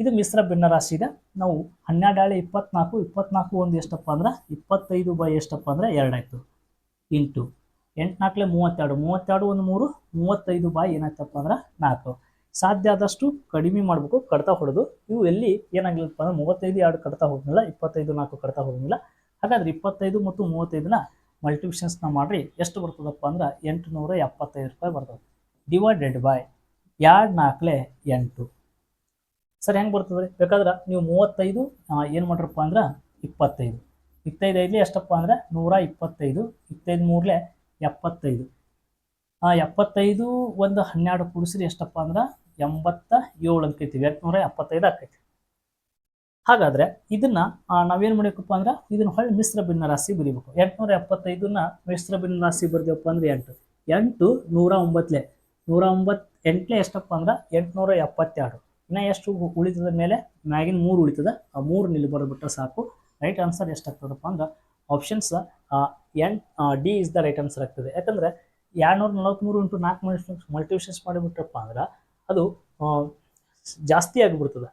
ಇದು ಮಿಶ್ರ ಭಿನ್ನರಾಶಿ ಇದೆ. ನಾವು ಹನ್ನೆರಡಾಳೆ ಇಪ್ಪತ್ನಾಲ್ಕು ಇಪ್ಪತ್ನಾಲ್ಕು ಒಂದು ಎಷ್ಟಪ್ಪ ಅಂದ್ರೆ ಇಪ್ಪತ್ತೈದು ಬೈ ಎಷ್ಟಪ್ಪ ಅಂದ್ರೆ ಎರಡಾಯ್ತು ಇಂಟು ಎಂಟ್ನಾಲ್ಕಲೆ ಮೂವತ್ತೆರಡು ಮೂವತ್ತೆರಡು ಒಂದು ಮೂರು, ಮೂವತ್ತೈದು ಬಾಯಿ ಏನಾಯ್ತಪ್ಪ ಅಂದ್ರೆ ನಾಲ್ಕು. ಸಾಧ್ಯ ಆದಷ್ಟು ಕಡಿಮೆ ಮಾಡಬೇಕು, ಕಡ್ತಾ ಹೊಡೆದು. ಇವು ಎಲ್ಲಿ ಏನಾಗಿಲ್ಲಪ್ಪ ಅಂದ್ರೆ ಮೂವತ್ತೈದು ಎರಡು ಕಡ್ತಾ ಹೋಗಿಲ್ಲ ಇಪ್ಪತ್ತೈದು ನಾಲ್ಕು ಕಡ್ತಾ ಹೋಗಿಲ್ಲ ಹಾಗಾದ್ರೆ ಇಪ್ಪತ್ತೈದು ಮತ್ತು ಮೂವತ್ತೈದನ್ನ ಮಲ್ಟಿಪ್ಷನ್ಸ್ನ ಮಾಡ್ರಿ, ಎಷ್ಟು ಬರ್ತದಪ್ಪ ಅಂದ್ರೆ ಎಂಟುನೂರ ಎಪ್ಪತ್ತೈದು ರೂಪಾಯಿ ಬರ್ತದೆ. ಡಿವೈಡೆಡ್ ಬೈ ಎರಡು ನಾಲ್ಕಲೆ ಎಂಟು. ಸರ್ ಹೆಂಗೆ ಬರ್ತದೆ ಬೇಕಾದ್ರೆ ನೀವು ಮೂವತ್ತೈದು ಏನು ಮಾಡ್ರಪ್ಪ ಅಂದ್ರೆ ಇಪ್ಪತ್ತೈದು. ಇಪ್ಪತ್ತೈದು ಐದಲಿ ಎಷ್ಟಪ್ಪ ಅಂದ್ರೆ ನೂರ ಇಪ್ಪತ್ತೈದು. ಇಪ್ಪತ್ತೈದು ಮೂರಲೆ ಎಪ್ಪತ್ತೈದು. ಎಪ್ಪತ್ತೈದು ಒಂದು ಹನ್ನೆರಡು ಕೂಡಿಸ್ರಿ ಎಷ್ಟಪ್ಪ ಅಂದ್ರೆ ಎಂಬತ್ತ ಏಳು ಅಂಕೈತಿವಿ ಎಂಟುನೂರ ಎಪ್ಪತ್ತೈದು ಆಕೈತಿ ಹಾಗಾದರೆ ಇದನ್ನು ನಾವೇನು ನಾವೇನ್ ಮಾಡಬೇಕಪ್ಪ ಅಂದ್ರೆ ಇದನ್ನು ಹೊಳ್ಳಿ ಮಿಶ್ರ ಭಿನ್ನ ರಾಶಿ ಬರೀಬೇಕು. ಎಂಟುನೂರ ಎಪ್ಪತ್ತೈದನ್ನ ಮಿಶ್ರ ಭಿನ್ನ ರಾಶಿ ಬರ್ದೇವಪ್ಪ ಅಂದ್ರೆ ಎಂಟು. ಎಂಟು ನೂರ ಒಂಬತ್ತಲೆ. ನೂರ ಒಂಬತ್ತು ಎಂಟನೇ ಎಷ್ಟಪ್ಪ ಅಂದ್ರೆ ಎಂಟುನೂರ ಎಪ್ಪತ್ತೆರಡು. ಇನ್ನ ಎಷ್ಟು ಉಳಿತದ ಮೇಲೆ ಮ್ಯಾಗಿನ ಮೂರು ಉಳಿತದ. ಆ ಮೂರು ನಿಲ್ಲಿ ಬಿಟ್ಟರೆ ಸಾಕು. ರೈಟ್ ಆನ್ಸರ್ ಎಷ್ಟಾಗ್ತದಪ್ಪ ಅಂದ್ರೆ options N D is the right answer ಆಗ್ತದೆ. ಯಾಕಂದ್ರೆ ಎರಡ್ನೂರ ನಲವತ್ತ್ಮೂರು ಇಂಟು ನಾಲ್ಕು ಮಲ್ಟಿಪ್ಷನ್ಸ್ ಮಾಡಿಬಿಟ್ರಪ್ಪ ಅಂದ್ರೆ ಅದು ಜಾಸ್ತಿ ಆಗಿಬಿಡ್ತದೆ.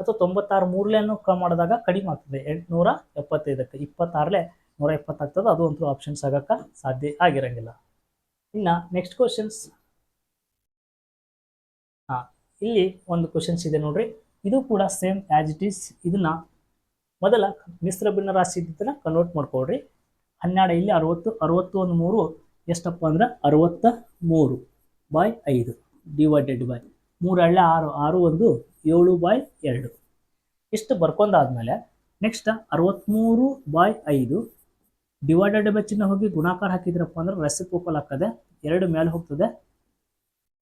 ಅಥವಾ ತೊಂಬತ್ತಾರು ಮೂರಲೇನು ಕ ಮಾಡಿದಾಗ ಕಡಿಮೆ ಆಗ್ತದೆ. ಎಂಟುನೂರ ಎಪ್ಪತ್ತೈದಕ್ಕೆ ಇಪ್ಪತ್ತಾರಲೆ ನೂರ ಎಪ್ಪತ್ತಾಗ್ತದೆ. ಅದು ಅಂತೂ ಆಪ್ಷನ್ಸ್ ಆಗೋಕ್ಕೆ ಸಾಧ್ಯ ಆಗಿರಂಗಿಲ್ಲ. ಇನ್ನು ನೆಕ್ಸ್ಟ್ ಕ್ವಶನ್ಸ್ ಇಲ್ಲಿ ಒಂದು ಕ್ವಶನ್ಸ್ ಇದೆ ನೋಡ್ರಿ. ಇದು ಕೂಡ ಸೇಮ್ ಆ್ಯಸ್ ಇಟ್ ಈಸ್ ಇದನ್ನ ಮೊದಲ ಮಿಶ್ರ ಭಿನ್ನ ರಾಶಿ ಇದ್ದಿದ್ದನ್ನ ಕನ್ವರ್ಟ್ ಮಾಡ್ಕೊಳ್ರಿ. ಹನ್ನೆರಡು ಇಲ್ಲಿ ಅರವತ್ತು ಅರವತ್ತು ಒಂದು ಮೂರು, ಎಷ್ಟಪ್ಪ ಅಂದ್ರೆ ಅರವತ್ತ ಮೂರು ಬೈ ಐದು ಡಿವೈಡೆಡ್ ಬೈ ಮೂರು ಹಳ್ಳೆ ಆರು ಆರು ಒಂದು ಏಳು ಬಾಯ್ ಎರಡು. ಇಷ್ಟು ಬರ್ಕೊಂಡಾದ್ಮೇಲೆ ನೆಕ್ಸ್ಟ್ ಅರವತ್ತ್ಮೂರು ಬೈ ಐದು ಡಿವೈಡೆಡ್ ಬೈ ಚಿನ್ನ ಹೋಗಿ ಗುಣಾಕಾರ ಹಾಕಿದ್ರಪ್ಪ ಅಂದ್ರೆ ರೆಸಿಪೋಕಲ್ ಆಗ್ತದೆ. ಎರಡು ಮೇಲೆ ಹೋಗ್ತದೆ.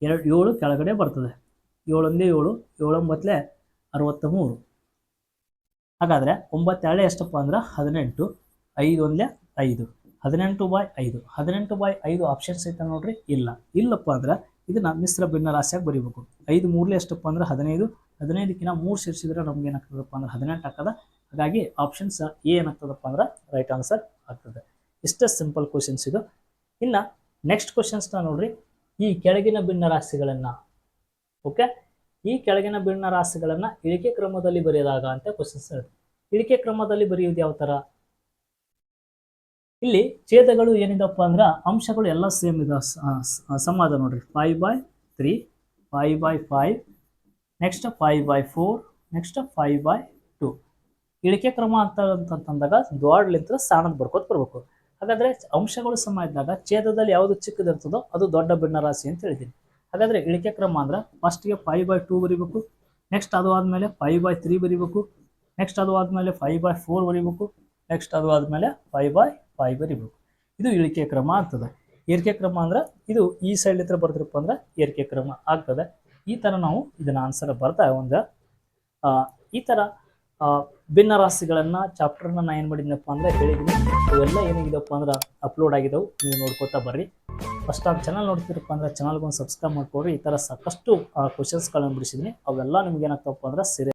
ಎರಡು, ಏಳು ಕೆಳಗಡೆ ಬರ್ತದೆ. ಏಳೊಂದೇ ಏಳು ಏಳೊಂಬತ್ತಲೆ ಅರವತ್ತ ಮೂರು ಹಾಗಾದರೆ ಒಂಬತ್ತೆರಡು ಎಷ್ಟಪ್ಪ ಅಂದ್ರೆ ಹದಿನೆಂಟು ಐದು ಒಂದಲೇ ಐದು. ಹದಿನೆಂಟು ಬಾಯ್ ಐದು. ಹದಿನೆಂಟು ಬಾಯ್ ಐದು ಆಪ್ಷನ್ಸ್ ಐತೆ ನೋಡ್ರಿ, ಇಲ್ಲ. ಇಲ್ಲಪ್ಪ ಅಂದ್ರೆ ಇದನ್ನ ಮಿಶ್ರ ಭಿನ್ನ ರಾಶಿಯಾಗಿ ಬರೀಬೇಕು. ಐದು ಮೂರಲೇ ಎಷ್ಟಪ್ಪ ಅಂದ್ರೆ ಹದಿನೈದು. ಹದಿನೈದಕ್ಕಿಂತ ಮೂರು ಸೇರಿಸಿದ್ರೆ ನಮ್ಗೆ ಏನಾಗ್ತದಪ್ಪ ಅಂದ್ರೆ ಹದಿನೆಂಟು ಆಗ್ತದೆ. ಹಾಗಾಗಿ ಆಪ್ಷನ್ಸ್ ಎ ಏನಾಗ್ತದಪ್ಪ ಅಂದ್ರೆ ರೈಟ್ ಆನ್ಸರ್ ಆಗ್ತದೆ. ಇಷ್ಟೇ ಸಿಂಪಲ್ ಕ್ವಶನ್ಸ್ ಇದು. ಇನ್ನು ನೆಕ್ಸ್ಟ್ ಕ್ವಶನ್ಸ್ನ ನೋಡ್ರಿ, ಈ ಕೆಳಗಿನ ಭಿನ್ನ ರಾಶಿಗಳನ್ನು ಓಕೆ ಈ ಕೆಳಗಿನ ಬೀಳ್ನ ರಾಶಿಗಳನ್ನು ಇಳಿಕೆ ಕ್ರಮದಲ್ಲಿ ಬರೆಯದಾಗ ಅಂತ ಕ್ವಶನ್ಸ್ ಇಳಿಕೆ ಕ್ರಮದಲ್ಲಿ ಬರೆಯುವುದು ಯಾವ ಥರ ಇಲ್ಲಿ ಛೇದಗಳು ಏನಿದಪ್ಪ ಅಂದ್ರೆ ಅಂಶಗಳು ಎಲ್ಲ ಸೇಮ್ ಇದೆ ಸಮ ಅದ ನೋಡ್ರಿ. Five by three five by five next five by four next five by two ಇಳಿಕೆ ಕ್ರಮ ಅಂತ, ಅಂತಂದಾಗ ದೊಡ್ಡಲಿಂತ ಸಾಣದ ಬರ್ಕೋತ ಬರ್ಬೇಕು. ಹಾಗಾದ್ರೆ ಅಂಶಗಳು ಸಮ ಇದ್ದಾಗ ಛೇದದಲ್ಲಿ ಯಾವುದು ಚಿಕ್ಕದಿರ್ತದೋ ಅದು ದೊಡ್ಡ ಬಿಣ್ಣ ರಾಶಿ ಅಂತ ಹೇಳಿದ್ದೀನಿ ಹಾಗಾದ್ರೆ ಇಳಿಕೆ ಕ್ರಮ ಅಂದ್ರೆ ಫಸ್ಟ್ಗೆ ಫೈವ್ ಬೈ ಟೂ ಬರಿಬೇಕು ನೆಕ್ಸ್ಟ್ ಅದು ಆದಮೇಲೆ ಫೈವ್ ಬೈ ತ್ರೀ ಬರಿಬೇಕು ನೆಕ್ಸ್ಟ್ ಅದು ಆದಮೇಲೆ ಫೈವ್ ಬೈ ಫೋರ್ ಬರಿಬೇಕು ನೆಕ್ಸ್ಟ್ ಅದು ಆದಮೇಲೆ ಫೈವ್ ಬೈ ಫೈವ್ ಬರಿಬೇಕು. ಇದು ಇಳಿಕೆ ಕ್ರಮ ಆಗ್ತದೆ. ಏರಿಕೆ ಕ್ರಮ ಅಂದ್ರೆ ಇದು ಈ ಸೈಡ್ ಹತ್ರ ಬರ್ತಿರಪ್ಪ ಅಂದ್ರೆ ಏರಿಕೆ ಕ್ರಮ ಆಗ್ತದೆ. ಈ ಥರ ನಾವು ಇದನ್ನ ಆನ್ಸರ್ ಬರ್ತಾ ಒಂದು. ಈ ಥರ ಭಿನ್ನ ರಾಶಿಗಳನ್ನು ಚಾಪ್ಟರ್ನ ನಾನು ಏನು ಮಾಡಿದ್ನಪ್ಪ ಅಂದ್ರೆ ಹೇಳಿದ್ದೀನಿ ಇವೆಲ್ಲ ಏನಾಗಿದೆಪ್ಪ ಅಂದ್ರೆ ಅಪ್ಲೋಡ್ ಆಗಿದ್ದವು ನೀವು ನೋಡ್ಕೋತಾ ಬರ್ರಿ. ಫಸ್ಟ್ ಆಫ್ ಚಾನಲ್ ನೋಡ್ತಿರಪ್ಪ ಅಂದ್ರೆ ಚಾನಲ್ಗೊಂದು ಸಬ್ಸ್ಕ್ರೈಬ್ ಮಾಡ್ಕೊಡ್ರಿ ಈ ಥರ ಸಾಕಷ್ಟು ಕ್ವಶನ್ಸ್ಗಳನ್ನು ಬಿಡಿಸಿದ್ದೀನಿ ಅವೆಲ್ಲ ನಿಮ್ಗೆ ಏನಾಗ್ತಪ್ಪ ಅಂದ್ರೆ ಸಿರಿ